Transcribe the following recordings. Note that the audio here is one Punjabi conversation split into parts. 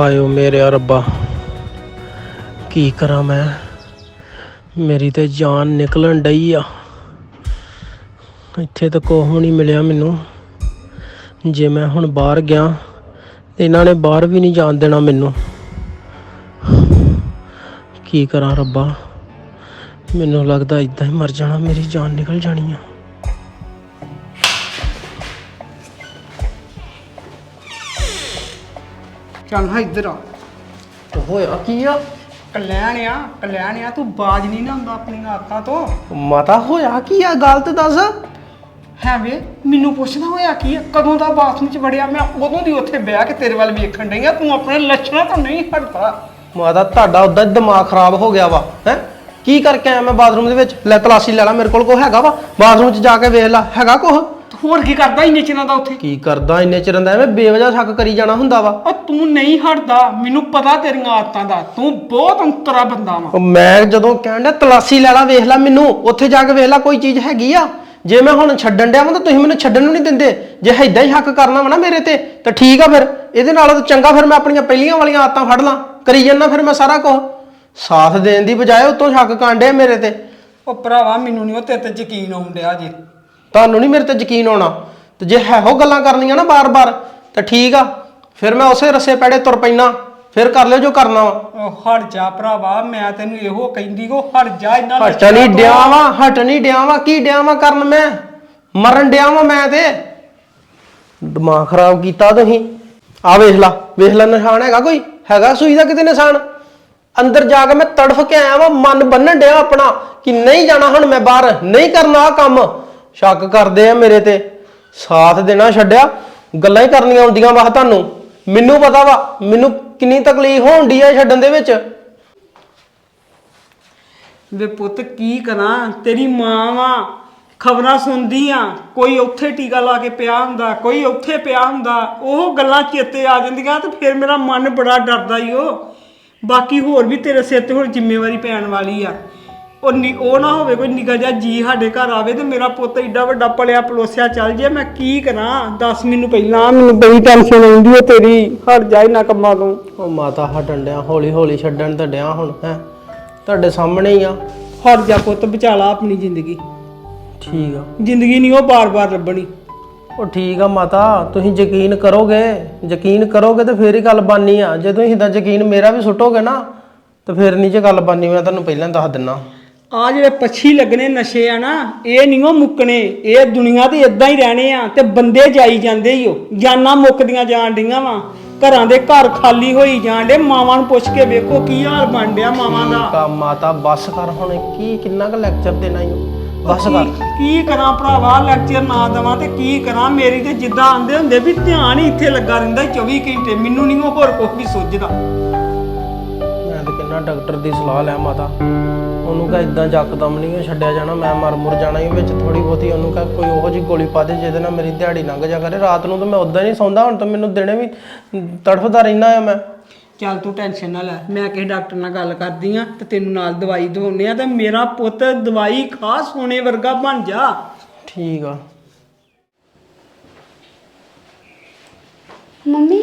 ਹਾਇਓ ਮੇਰੇ ਰੱਬਾ। ਕੀ ਕਰਾਂ ਮੈਂ? ਮੇਰੀ ਤੇ ਜਾਨ ਨਿਕਲਣ ਡਈ ਆ। ਇੱਥੇ ਤਾਂ ਕੋਹ ਨਹੀਂ ਮਿਲਿਆ ਮੈਨੂੰ। ਜੇ ਮੈਂ ਹੁਣ ਬਾਹਰ ਗਿਆ ਇਹਨਾਂ ਨੇ ਬਾਹਰ ਵੀ ਨਹੀਂ ਜਾਣ ਦੇਣਾ ਮੈਨੂੰ। ਕੀ ਕਰਾਂ ਰੱਬਾ? ਮੈਨੂੰ ਲੱਗਦਾ ਇਦਾਂ ਹੀ ਮਰ ਜਾਣਾ, ਮੇਰੀ ਜਾਨ ਨਿਕਲ ਜਾਣੀ ਆ। ਚੱਲ ਹਾਂ ਇੱਧਰ ਆ। ਹੋਇਆ ਕੀ ਆ? ਕਲਿਆਣ ਆ ਕਲਿਆਣ ਆ ਤੂੰ ਬਾਜ ਨਹੀਂ ਨਾ ਹੁੰਦਾ ਆਪਣੀਆਂ ਆਦਤਾਂ ਤੋਂ। ਮਾਤਾ ਹੋਇਆ ਕੀ ਆ? ਗੱਲ ਤੇ ਦੱਸ। ਹੈ ਵੇ ਮੈਨੂੰ ਪੁੱਛਦਾ ਹੋਇਆ ਕੀ ਆ? ਕਦੋਂ ਦਾ ਬਾਥਰੂਮ ਚ ਵੜਿਆ ਮੈਂ ਉਦੋਂ ਦੀ ਉੱਥੇ ਬਹਿ ਕੇ ਤੇਰੇ ਵੱਲ ਵੇਖਣ ਡਈ ਆ। ਤੂੰ ਆਪਣੇ ਲੱਛਣਾਂ ਤੋਂ ਨਹੀਂ ਹਟਦਾ। ਮਾਤਾ ਤੁਹਾਡਾ ਉਦਾਂ ਦਿਮਾਗ ਖਰਾਬ ਹੋ ਗਿਆ ਵਾ ਹੈ? ਕੀ ਕਰਕੇ ਆਇਆ ਮੈਂ ਬਾਥਰੂਮ ਦੇ ਵਿੱਚ? ਲੈ ਤਲਾਸ਼ੀ ਲੈ ਲਾ ਮੇਰੇ ਕੋਲ ਕੋ ਹੈਗਾ ਵਾ? ਬਾਥਰੂਮ 'ਚ ਜਾ ਕੇ ਵੇਖ ਲੈ ਹੈਗਾ ਕੁਛ? ਹੋਰ ਕੀ ਕਰਦਾ ਇੰਨੇ ਚਿਰਾਂ ਦਾ ਉੱਥੇ? ਕੀ ਕਰਦਾ ਇੰਨੇ ਚਿਰ ਦਾ? ਐਵੇਂ ਬੇਵਜ੍ਹਾ ਸ਼ੱਕ ਕਰੀ ਜਾਣਾ ਹੁੰਦਾ ਵਾ। ਉਹ ਤੂੰ ਨਹੀਂ ਹਟਦਾ ਮੈਨੂੰ ਪਤਾ ਤੇਰੀਆਂ ਆਦਤਾਂ ਦਾ। ਤੂੰ ਬਹੁਤ ਅੰਤਰਾ ਬੰਦਾ ਵਾ। ਉਹ ਮੈਂ ਜਦੋਂ ਕਹਿਣ ਡਿਆ ਤਲਾਸ਼ੀ ਲੈ ਲਾ ਵੇਖ ਲੈ ਮੈਨੂੰ। ਉੱਥੇ ਜਾ ਕੇ ਵੇਖ ਲੈ ਕੋਈ ਚੀਜ਼ ਹੈਗੀ ਆ। ਜੇ ਮੈਂ ਹੁਣ ਛੱਡਣ ਡਿਆ ਵਾਂ ਤਾਂ ਤੁਸੀਂ ਮੈਨੂੰ ਛੱਡਣ ਨੂੰ ਨਹੀਂ ਦਿੰਦੇ। ਜੇ ਏਦਾਂ ਹੀ ਹੱਕ ਕਰਨਾ ਵਾ ਨਾ ਮੇਰੇ ਤੇ ਤਾਂ ਠੀਕ ਆ ਫਿਰ। ਇਹਦੇ ਨਾਲੋਂ ਤਾਂ ਚੰਗਾ ਫਿਰ ਮੈਂ ਆਪਣੀਆਂ ਪਹਿਲੀਆਂ ਵਾਲੀਆਂ ਆਦਤਾਂ ਫੜ ਲਾਂ। ਕਰੀ ਜੰਨਾ ਫਿਰ ਮੈਂ ਸਾਰਾ ਕੁਝ ਸਾਥ ਦੇਣ ਦੀ ਬਜਾਏ ਉਤੋਂ ਸ਼ੱਕ ਕਾਂਡੇ ਮੇਰੇ ਤੇ। ਉਹ ਭਰਾਵਾ ਮੈਨੂੰ ਨਹੀਂ ਉਹ ਤੇਰੇ ਤੇ ਯਕੀਨ ਆਉਣ ਡਿਆ ਜੇ। ਤੁਹਾਨੂੰ ਨਹੀਂ ਮੇਰੇ ਤੇ ਯਕੀਨ ਆਉਣਾ ਤੇ ਜੇ ਇਹੋ ਗੱਲਾਂ ਕਰਨੀਆਂ ਨਾ ਬਾਰ-ਬਾਰ ਤਾਂ ਠੀਕ ਆ। ਫਿਰ ਮੈਂ ਉਸੇ ਰਸੇ ਪੈੜੇ ਤੁਰ ਪੈਣਾ ਫਿਰ ਕਰ ਲਿਓ ਜੋ ਕਰਨਾ ਵਾ। ਉਹ ਹਟ ਜਾ ਭਰਾਵਾ ਮੈਂ ਤੈਨੂੰ ਇਹੋ ਕਹਿੰਦੀ ਕੋ ਹਟ ਜਾ ਇੰਨਾ ਹਟ ਨਹੀਂ ਡਿਆ ਵਾਂ ਹਟ ਨਹੀਂ ਡਿਆ ਵਾਂ। ਕੀ ਡਿਆ ਵਾਂ ਕਰਨ ਮੈਂ? ਮਰਨ ਡਿਆ ਵਾਂ ਮੈਂ ਤੇ। ਦਿਮਾਗ ਖਰਾਬ ਕੀਤਾ ਤੁਸੀਂ। ਆ ਵੇਖ ਲਾ ਵੇਖ ਲਾ ਨਿਸ਼ਾਨ ਹੈਗਾ ਕੋਈ? ਹੈਗਾ ਸੂਈ ਦਾ ਕਿਤੇ ਨਿਸ਼ਾਨ? ਅੰਦਰ ਜਾ ਕੇ ਮੈਂ ਤੜਫ ਕੇ ਆਇਆ ਵਾਂ ਮਨ ਬੰਨਣ ਡਿਆ ਆਪਣਾ। ਕਿ ਨਹੀਂ ਜਾਣਾ ਹੁਣ ਮੈਂ ਬਾਹਰ ਨਹੀਂ ਕਰਨਾ ਆ ਕੰਮ। ਸ਼ੱਕ ਕਰਦੇ ਆ ਮੇਰੇ ਤੇ। ਸਾਥ ਦੇਣਾ ਛੱਡਿਆ, ਗੱਲਾਂ ਹੀ ਕਰਨੀਆਂ ਹੁੰਦੀਆਂ ਵਾ ਤੁਹਾਨੂੰ। ਮੈਨੂੰ ਪਤਾ ਵਾ, ਮੈਨੂੰ ਕਿੰਨੀ ਤਕਲੀਫ ਹੋਣ ਡਈ ਆ ਛੱਡਣ ਦੇ ਵਿੱਚ। ਵੇ ਪੁੱਤ, ਕੀ ਕਰਾਂ? ਤੇਰੀ ਮਾਂ ਵਾ, ਖਬਰਾਂ ਸੁਣਦੀ ਆ। ਕੋਈ ਉੱਥੇ ਟੀਕਾ ਲਾ ਕੇ ਪਿਆ ਹੁੰਦਾ, ਕੋਈ ਉੱਥੇ ਪਿਆ ਹੁੰਦਾ। ਉਹ ਗੱਲਾਂ ਚੇਤੇ ਆ ਜਾਂਦੀਆਂ ਤੇ ਫਿਰ ਮੇਰਾ ਮਨ ਬੜਾ ਡਰਦਾ ਈ ਉਹ ਬਾਕੀ ਹੋਰ ਵੀ ਤੇਰੇ ਸਿਰ ਤੇ ਹੁਣ ਜ਼ਿੰਮੇਵਾਰੀ ਪੈਣ ਵਾਲੀ ਆ। ਉਹ ਨੀ ਉਹ ਨਾ ਹੋਵੇ ਕੋਈ ਨਿਕਾ ਜਿਹਾ ਜੀ ਸਾਡੇ ਘਰ ਆਵੇ ਤੇ ਮੇਰਾ ਪੁੱਤ ਏਡਾ ਵੱਡਾ ਪਲਿਆ ਪਲੋਸਿਆ ਚੱਲ ਜੇ ਮੈਂ ਕੀ ਕਰਾਂ? ਦੱਸ ਮੈਨੂੰ ਪਹਿਲਾਂ। ਮੈਨੂੰ ਬੜੀ ਟੈਨਸ਼ਨ ਆਉਂਦੀ ਹੈ ਤੇਰੀ। ਹਟ ਜਾ ਇਹਨਾਂ ਕੰਮਾਂ ਤੋਂ। ਉਹ ਮਾਤਾ ਹਟਣ ਡਿਆ ਹੌਲੀ ਹੌਲੀ ਛੱਡਣ ਤੇ ਡਿਆ ਹੁਣ ਹੈ? ਤੁਹਾਡੇ ਸਾਹਮਣੇ ਹੀ ਆ। ਹਟ ਜਾ ਪੁੱਤ ਬਚਾ ਲਾ ਆਪਣੀ ਜ਼ਿੰਦਗੀ। ਠੀਕ ਆ। ਜ਼ਿੰਦਗੀ ਨਹੀਂ ਉਹ ਬਾਰ-ਬਾਰ ਲੱਭਣੀ। ਉਹ ਠੀਕ ਆ ਮਾਤਾ ਤੁਸੀਂ ਯਕੀਨ ਕਰੋਗੇ? ਯਕੀਨ ਕਰੋਗੇ ਤੇ ਫੇਰ ਹੀ ਗੱਲ ਬਾਨੀ ਆ। ਜੇ ਤੁਸੀਂ ਇਦਾਂ ਯਕੀਨ ਮੇਰਾ ਵੀ ਸੁੱਟੋਗੇ ਨਾ ਤੇ ਫੇਰ ਨਹੀਂ ਜੇ ਗੱਲ ਬਾਨੀ ਮੈਂ ਤੁਹਾਨੂੰ ਪਹਿਲਾਂ ਦੱਸ ਦਿੰਨਾ। ਆ ਜਿਹੜੇ ਪੱਛੀ ਲੱਗਣੇ ਨਸ਼ੇ ਆ ਨਾ ਇਹ ਨਹੀਂ ਉਹ ਮੁੱਕਣੇ ਇਹ ਦੁਨੀਆ ਤੇ ਇਦਾਂ ਹੀ ਰਹਿਣੇ ਆ ਤੇ ਬੰਦੇ ਜਾਈ ਜਾਂਦੇ ਹੀ ਉਹ ਜਾਨਾਂ ਮੁੱਕਦੀਆਂ ਜਾਣ ਡੀਆਂ ਵਾ। ਘਰਾਂ ਦੇ ਘਰ ਖਾਲੀ ਹੋਈ ਡੇ ਮਾਵਾਂ ਨੂੰ ਪੁੱਛ ਕੇ ਵੇਖੋ ਕੀ ਹਾਲ ਬਣ ਡਿਆ ਮਾਵਾਂ ਦਾ। ਕਾ ਮਾਤਾ ਬੱਸ ਕਰ ਹੁਣ ਕੀ ਕਿੰਨਾ ਕੁ ਲੈਕਚਰ ਦੇਣਾ ਈ ਬੱਸ ਕਰ। ਕੀ- ਕੀ ਕਰਾਂ ਭਰਾਵਾ ਲੈਕਚਰ ਨਾ ਦਵਾਂ ਤੇ ਕੀ ਕਰਾਂ? ਮੇਰੀ ਤੇ ਜਿੱਦਾਂ ਆਂਦੇ ਹੁੰਦੇ ਵੀ ਧਿਆਨ ਹੀ ਇੱਥੇ ਲੱਗਾ ਰਹਿੰਦਾ 24 ਘੰਟੇ ਮੈਨੂੰ ਨਹੀਂ ਉਹ ਹੋਰ ਕੁਝ ਵੀ ਸੁੱਝਦਾ ਮੈਂ ਤਾਂ ਕਿੰਨਾ ਡਾਕਟਰ ਦੀ ਸਲਾਹ ਲਿਆ ਮਾਤਾ। ਉਹਨੂੰ ਕਹ ਇਦਾਂ ਜੱਕਦਮ ਨਹੀਂ ਉਹ ਛੱਡਿਆ ਜਾਣਾ ਮੈਂ ਮਰ ਮੁਰ ਜਾਣਾ ਹੀ ਵਿੱਚ ਥੋੜੀ ਬਹੁਤੀ ਉਹਨੂੰ ਕਹ ਕੋਈ ਉਹੋ ਜਿਹੀ ਗੋਲੀ ਪਾ ਦੇ ਜਿਹਦੇ ਨਾਲ ਮੇਰੀ ਦਿਹਾੜੀ ਲੰਘ ਜਾ ਕਰੇ। ਰਾਤ ਨੂੰ ਤਾਂ ਮੈਂ ਉਦਾਂ ਨਹੀਂ ਸੌਂਦਾ ਹੁਣ ਤਾਂ ਮੈਨੂੰ ਦਿਨੇ ਵੀ ਤੜਫਦਾ ਰਹਿਣਾ ਆ ਮੈਂ। ਚੱਲ ਤੂੰ ਟੈਨਸ਼ਨ ਨਾ ਲੈ ਮੈਂ ਕਿਸੇ ਡਾਕਟਰ ਨਾਲ ਗੱਲ ਕਰਦੀ ਆ ਤੇ ਤੈਨੂੰ ਨਾਲ ਦਵਾਈ ਦਵਾਉਣੇ ਆ ਤੇ ਮੇਰਾ ਪੁੱਤ ਦਵਾਈ ਖਾ ਸੋਨੇ ਵਰਗਾ ਬਣ ਜਾ। ਠੀਕ ਆ। ਮੰਮੀ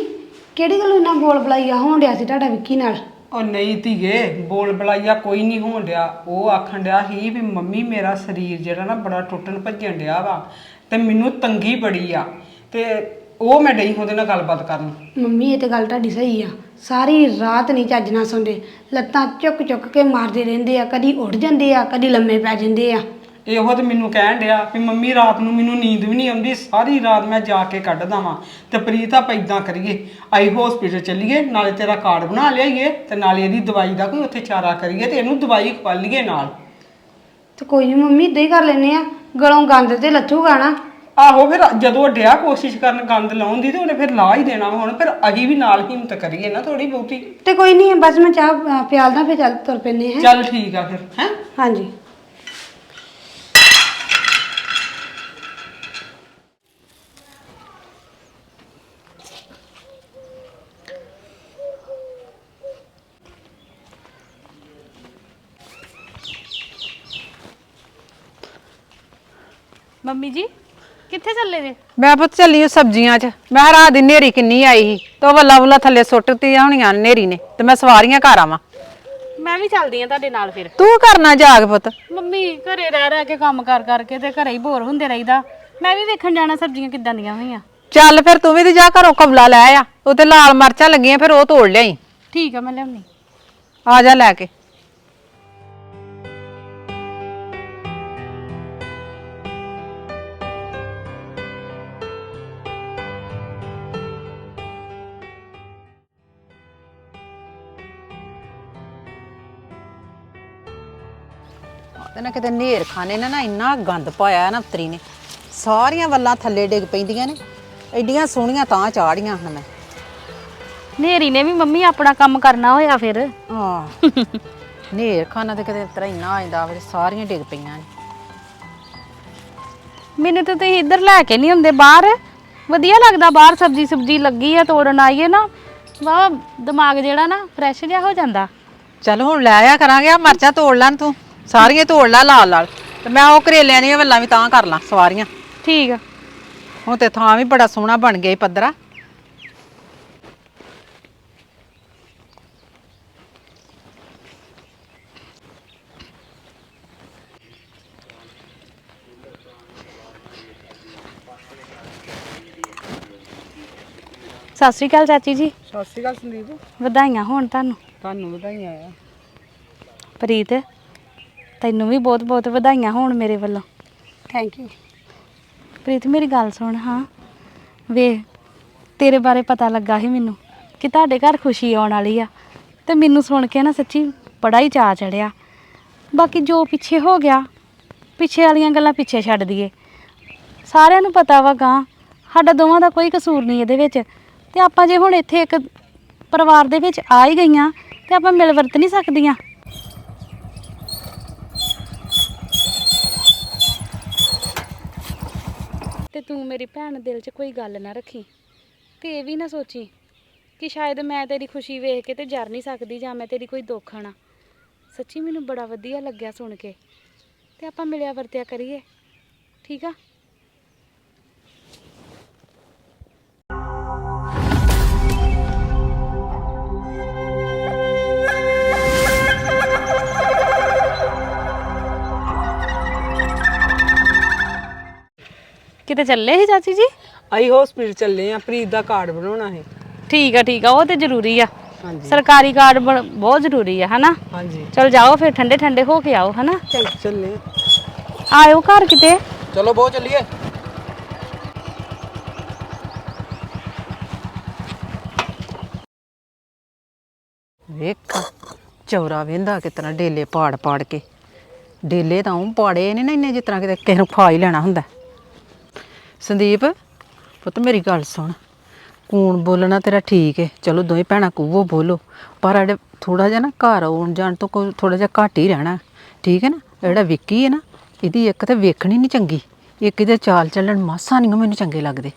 ਕਿਹੜੀ ਗੱਲ ਇੰਨਾ ਬੋਲ ਬਲਾਈਆ ਹੋਣ ਡਿਆ ਸੀ ਤੁਹਾਡਾ ਵਿੱਕੀ ਨਾਲ। ਉਹ ਨਹੀਂ ਧੀਏ, ਬੋਲ ਬਲਾਈਆ ਕੋਈ ਨਹੀਂ ਹੋਣ ਡਿਆ। ਉਹ ਆਖਣ ਡਿਆ ਸੀ ਵੀ ਮੰਮੀ, ਮੇਰਾ ਸਰੀਰ ਜਿਹੜਾ ਨਾ ਬੜਾ ਟੁੱਟਣ ਭੱਜਣ ਡਿਆ ਵਾ ਤੇ ਮੈਨੂੰ ਤੰਗੀ ਬੜੀ ਆ। ਤੇ ਉਹ ਮੈਂ ਡਈ ਉਹਦੇ ਨਾਲ ਗੱਲਬਾਤ ਕਰਨ। ਮੰਮੀ, ਇਹ ਤੇ ਗੱਲ ਤੁਹਾਡੀ ਸਹੀ ਆ। ਸਾਰੀ ਰਾਤ ਨਹੀਂ ਚੱਜ ਨਾਲ ਸੌਂਦੇ। ਲੱਤਾਂ ਚੁੱਕ ਚੁੱਕ ਕੇ ਮਾਰਦੇ ਰਹਿੰਦੇ ਆ। ਕਦੀ ਉੱਠ ਜਾਂਦੇ ਆ, ਕਦੀ ਲੰਮੇ ਪੈ ਜਾਂਦੇ ਆ। ਇਹੋ ਤੇ ਮੈਨੂੰ ਕਹਿਣ ਡਿਆ ਵੀ ਮੰਮੀ ਰਾਤ ਨੂੰ ਮੈਨੂੰ ਨੀਂਦ ਵੀ ਨਹੀਂ ਆਉਂਦੀ ਸਾਰੀ ਰਾਤ ਮੈਂ ਜਾ ਕੇ ਕੱਢਦਾ ਵਾਂ ਤੇ ਪ੍ਰੀਤ ਆਪਾਂ ਇਦਾਂ ਕਰੀਏ ਆਈ ਹਸਪੀਟਲ ਚੱਲੀਏ ਨਾਲੇ ਤੇਰਾ ਕਾਰਡ ਬਣਾ ਲਿਆਈਏ ਤੇ ਨਾਲੇ ਇਹਦੀ ਦਵਾਈ ਦਾ ਕੋਈ ਉੱਥੇ ਚਾਰਾ ਕਰੀਏ ਤੇ ਇਹਨੂੰ ਦਵਾਈ ਖਵਾ ਲਈਏ ਨਾਲ। ਤੇ ਕੋਈ ਨਹੀਂ ਮੰਮੀ ਇਦਾਂ ਹੀ ਕਰ ਲੈਨੇ ਆ। ਗਲੋਂ ਗੰਦ ਤੇ ਲੱਥੂਗਾ ਨਾ। ਆਹੋ ਫਿਰ ਜਦੋਂ ਉਹ ਡਿਆ ਕੋਸ਼ਿਸ਼ ਕਰਨ ਗੰਦ ਲਾਉਣ ਦੀ ਤੇ ਉਹਨੇ ਫਿਰ ਲਾ ਹੀ ਦੇਣਾ ਵਾ ਹੁਣ ਫਿਰ ਅਸੀਂ ਵੀ ਨਾਲ ਹਿੰਮਤ ਕਰੀਏ ਨਾ ਥੋੜੀ ਬਹੁਤੀ। ਤੇ ਕੋਈ ਨਹੀਂ ਬਸ ਮੈਂ ਚਾਹ ਅ, ਪਿਆਲਦਾ ਫਿਰ ਚੱਲ ਤੁਰ ਪੈਨੇ ਹੈ? ਚੱਲ ਠੀਕ ਆ ਫਿਰ ਹੈ? ਹਾਂਜੀ। ਮੰਮੀ ਜੀ ਕਿੱਥੇ ਚੱਲੇ ਜੇ? ਮੈਂ ਪੁੱਤ ਚੱਲੀ ਓ ਸਬਜ਼ੀਆਂ 'ਚ। ਮੈਂ ਰਾਤ ਦੀ ਨੇਰੀ ਕਿੰਨੀ ਆਈ ਸੀ। ਤੇ ਉਹ ਵੱਲਾ ਵੱਲਾ ਥੱਲੇ ਸੁੱਟਤੀਆਂ ਹੋਣੀਆਂ ਨੇਰੀ ਨੇ। ਤੇ ਮੈਂ ਸਵਾਰੀਆਂ ਘਰ ਆਵਾਂ। ਮੈਂ ਵੀ ਚੱਲਦੀ ਆ ਤੁਹਾਡੇ ਨਾਲ ਫਿਰ। ਤੂੰ ਕਰਨਾ ਜਾਗ ਪੁੱਤ। ਮੰਮੀ ਘਰੇ ਰਹਿ ਰਹਿ ਕੇ ਕੰਮ ਕਰ ਕਰਕੇ ਤੇ ਘਰੇ ਹੀ ਬੋਰ ਹੁੰਦੇ ਰਹੀਦਾ। ਮੈਂ ਵੀ ਵੇਖਣ ਜਾਣਾ ਸਬਜ਼ੀਆਂ ਕਿੱਦਾਂ ਦੀਆਂ ਹੋਈਆਂ। ਚੱਲ ਫਿਰ ਤੂੰ ਵੀ ਤੇ ਜਾ ਘਰੋਂ ਕਬਲਾ ਲੈ ਆ। ਉੱਤੇ ਲਾਲ ਮਰਚਾਂ ਲੱਗੀਆਂ ਫਿਰ ਉਹ ਤੋੜ ਲਿਆਈ। ਠੀਕ ਆ ਮੈਂ ਲਿਆਉਣੀ। ਆ ਜਾ ਲੈ ਕੇ। ਉਹਦੇ ਨਾਲ ਕਿਤੇ ਨੇਰ ਖਾਨੇ ਨੇ ਨਾ ਇੰਨਾ ਗੰਦ ਪਾਇਆ ਨਾ ਉਤਰੀ ਨੇ। ਸਾਰੀਆਂ ਵੱਲਾਂ ਥੱਲੇ ਡਿੱਗ ਪੈਂਦੀਆਂ ਨੇ। ਐਡੀਆਂ ਸੋਹਣੀਆਂ ਤਾਂ ਚਾੜੀਆਂ ਹੁਣ ਮੈਂ। ਨੇਰੀ ਨੇ ਵੀ ਮੰਮੀ ਆਪਣਾ ਕੰਮ ਕਰਨਾ ਹੋਇਆ ਫਿਰ। ਹਾਂ। ਨੇਰ ਖਾਨਾ ਤੇ ਕਿਤੇ ਉਤਰਾ ਇੰਨਾ ਆਇਂਦਾ ਫਿਰ ਸਾਰੀਆਂ ਡਿੱਗ ਪਈਆਂ ਨੇ। ਮੈਨੂੰ ਤਾਂ ਤੁਸੀਂ ਇੱਧਰ ਲੈ ਕੇ ਨਹੀਂ ਹੁੰਦੇ ਬਾਹਰ। ਵਧੀਆ ਲੱਗਦਾ ਬਾਹਰ ਸਬਜ਼ੀ ਸਬਜ਼ੀ ਲੱਗੀ ਆ ਤੋੜਨ ਆਈਏ ਨਾ। ਵਾ ਦਿਮਾਗ ਜਿਹੜਾ ਨਾ ਫਰੈਸ਼ ਜਿਹਾ ਹੋ ਜਾਂਦਾ। ਚੱਲ ਹੁਣ ਲੈ ਆਇਆ ਕਰਾਂਗੇ ਆ ਮਰਚਾਂ ਤੋੜ ਲੈਣ ਤੂੰ। ਸਾਰੀਆਂ ਤੋੜ ਲੈ ਲਾਲ ਲਾਲ। ਤੇ ਮੈਂ ਉਹ ਕਰੇਲਿਆਂ ਦੀਆਂ ਵੱਲਾਂ ਵੀ ਤਾਂ ਕਰ ਲਾਂ ਸਵਾਰੀਆਂ। ਠੀਕ ਆ। ਹੁਣ ਤੇ ਥਾਂ ਵੀ ਬੜਾ ਸੋਹਣਾ ਬਣ ਗਿਆ ਈ ਪੱਧਰਾ। ਸਤਿ ਸ਼੍ਰੀ ਅਕਾਲ ਚਾਚੀ ਜੀ। ਸਤਿ ਸ਼੍ਰੀ ਅਕਾਲ ਸੰਦੀਪ। ਵਧਾਈਆਂ ਹੋਣ ਤੁਹਾਨੂੰ। ਤੁਹਾਨੂੰ ਵਧਾਈਆਂ ਆ। ਪ੍ਰੀਤ ਤੈਨੂੰ ਵੀ ਬਹੁਤ ਬਹੁਤ ਵਧਾਈਆਂ ਹੋਣ ਮੇਰੇ ਵੱਲੋਂ। ਥੈਂਕ ਯੂ ਪ੍ਰੀਤ ਮੇਰੀ ਗੱਲ ਸੁਣ ਹਾਂ। ਵੇ ਤੇਰੇ ਬਾਰੇ ਪਤਾ ਲੱਗਾ ਸੀ ਮੈਨੂੰ ਕਿ ਤੁਹਾਡੇ ਘਰ ਖੁਸ਼ੀ ਆਉਣ ਵਾਲੀ ਆ। ਤੇ ਮੈਨੂੰ ਸੁਣ ਕੇ ਨਾ ਸੱਚੀ ਬੜਾ ਹੀ ਚਾਅ ਚੜਿਆ। ਬਾਕੀ ਜੋ ਪਿੱਛੇ ਹੋ ਗਿਆ ਪਿੱਛੇ ਵਾਲੀਆਂ ਗੱਲਾਂ ਪਿੱਛੇ ਛੱਡ ਦਈਏ। ਸਾਰਿਆਂ ਨੂੰ ਪਤਾ ਵਾ ਗਾਂ ਸਾਡਾ ਦੋਵਾਂ ਦਾ ਕੋਈ ਕਸੂਰ ਨਹੀਂ ਇਹਦੇ ਵਿੱਚ। ਤੇ ਆਪਾਂ ਜੇ ਹੁਣ ਇੱਥੇ ਇੱਕ ਪਰਿਵਾਰ ਦੇ ਵਿੱਚ ਆ ਹੀ ਗਈਆਂ ਤੇ ਆਪਾਂ ਮਿਲ ਵਰਤ ਨਹੀਂ ਸਕਦੀਆਂ। ਤੇ ਤੂੰ ਮੇਰੀ ਭੈਣ ਦਿਲ 'ਚ ਕੋਈ ਗੱਲ ਨਾ ਰੱਖੀ ਤੇ ਇਹ ਵੀ ਨਾ ਸੋਚੀ ਕਿ ਸ਼ਾਇਦ ਮੈਂ ਤੇਰੀ ਖੁਸ਼ੀ ਵੇਖ ਕੇ ਤੇ ਜਰ ਨਹੀਂ ਸਕਦੀ ਜਾਂ ਮੈਂ ਤੇਰੀ ਕੋਈ ਦੁੱਖ ਆਣਾ। ਸੱਚੀ ਮੈਨੂੰ ਬੜਾ ਵਧੀਆ ਲੱਗਿਆ ਸੁਣ ਕੇ। ਤੇ ਆਪਾਂ ਮਿਲਿਆ ਵਰਤਿਆ ਕਰੀਏ। ਠੀਕ ਆ? ਕਿਤੇ ਚੱਲੇ ਸੀ ਚਾਚੀ ਜੀ? ਆਈ ਹਸਪੀਟਲ ਚੱਲੇ ਆ ਪ੍ਰੀਤ ਦਾ ਕਾਰਡ ਬਣਾਉਣਾ ਹੈ ਠੀਕ ਆ ਠੀਕ ਆ ਉਹ ਤੇ ਜ਼ਰੂਰੀ ਆ। ਹਾਂਜੀ। ਸਰਕਾਰੀ ਕਾਰਡ ਬਣ- ਬਹੁਤ ਜ਼ਰੂਰੀ ਆ ਹਨਾ? ਹਾਂਜੀ। ਚਲ ਜਾਓ ਫਿਰ ਠੰਡੇ ਠੰਡੇ ਹੋ ਕੇ ਆਓ ਹਨਾ? ਚੱਲੇ ਆ। ਆਇਓ ਘਰ ਕਿਤੇ। ਚਲੋ ਬਹੁਤ ਚੱਲੀਏ। ਵੇਖ ਚੌਰਾ ਵੇਂਦਾ ਕਿਤਨਾ ਡੇਲੇ ਪਾੜ ਪਾੜ ਕੇ। ਡੇਲੇ ਤਾਂ ਉਹ ਪਾੜੇ ਨੇ ਨਾ ਇੰਨੇ ਜਿਸ ਤਰ੍ਹਾਂ ਕਿਤੇ ਕਿਸੇ ਨੂੰ ਖਾ ਹੀ ਲੈਣਾ ਹੁੰਦਾ। ਸੰਦੀਪ ਪੁੱਤ ਮੇਰੀ ਗੱਲ ਸੁਣ। ਕੂਣ ਬੋਲਣਾ ਤੇਰਾ ਠੀਕ ਹੈ ਚਲੋ ਦੋਵੇਂ ਭੈਣਾਂ ਕੂਵੋ ਬੋਲੋ। ਪਰ ਅੜੇ ਥੋੜਾ ਜਿਹਾ ਨਾ ਘਰ ਆਉਣ ਜਾਣ ਤੋਂ ਕੋਈ ਥੋੜਾ ਜਿਹਾ ਘੱਟ ਹੀ ਰਹਿਣਾ। ਠੀਕ ਹੈ ਨਾ? ਜਿਹੜਾ ਵਿੱਕੀ ਹੈ ਨਾ ਇਹਦੀ ਇੱਕ ਤੇ ਵੇਖਣੀ ਨਹੀਂ ਚੰਗੀ। ਇੱਕ ਇਹਦੇ ਚਾਲ ਚੱਲਣ ਮਾਸਾ ਨਹੀਂ ਮੈਨੂੰ ਚੰਗੇ ਲੱਗਦੇ।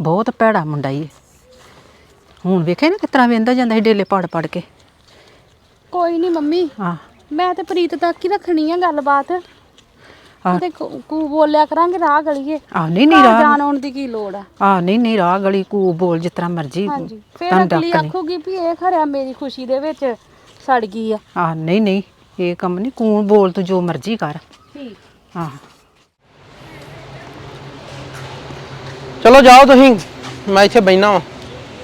ਬਹੁਤ ਭੈੜਾ ਮੁੰਡਾ ਹੀ ਹੈ ਹੁਣ ਵੇਖੇ ਨਾ ਕਿਸ ਤਰ੍ਹਾਂ ਵੇਂਦਾ ਜਾਂਦਾ ਸੀ ਡੇਲੇ ਪਾੜ ਪਾੜ ਕੇ। ਕੋਈ ਨਹੀਂ ਮੰਮੀ। ਹਾਂ। ਮੈਂ ਤੇ ਪ੍ਰੀਤ ਤੱਕ ਹੀ ਰੱਖਣੀ ਆ ਗੱਲਬਾਤ। ਹਾਂ। ਤੇ ਕੂ ਕੂ ਬੋਲਿਆ ਕਰਾਂਗੇ ਰਾਹ ਗਲੀਏ। ਆ ਨਹੀਂ ਨਹੀਂ ਰਾਹ ਜਾਣ ਆਉਣ ਦੀ ਕੀ ਲੋੜ ਆ? ਆ ਨਹੀਂ ਨਹੀਂ ਰਾਹ ਗਲੀ ਕੂ ਬੋਲ ਜਿਸ ਤਰ੍ਹਾਂ ਮਰਜ਼ੀ ਹਾਂਜੀ। ਫਿਰ ਅਗਲੀ ਆਖੂਗੀ ਵੀ ਇਹ ਖਰਿਆ ਮੇਰੀ ਖੁਸ਼ੀ ਦੇ ਵਿੱਚ ਸੜ ਗਈ ਆ। ਆ ਨਹੀਂ ਨਹੀਂ ਇਹ ਕੰਮ ਨਹੀਂ। ਕੂਣ ਬੋਲ ਤੂੰ ਜੋ ਮਰਜ਼ੀ ਕਰ। ਠੀਕ। ਹਾਂ ਚਲੋ ਜਾਓ ਤੁਸੀਂ ਮੈਂ ਇੱਥੇ ਬੈਠਾ ਵਾਂ।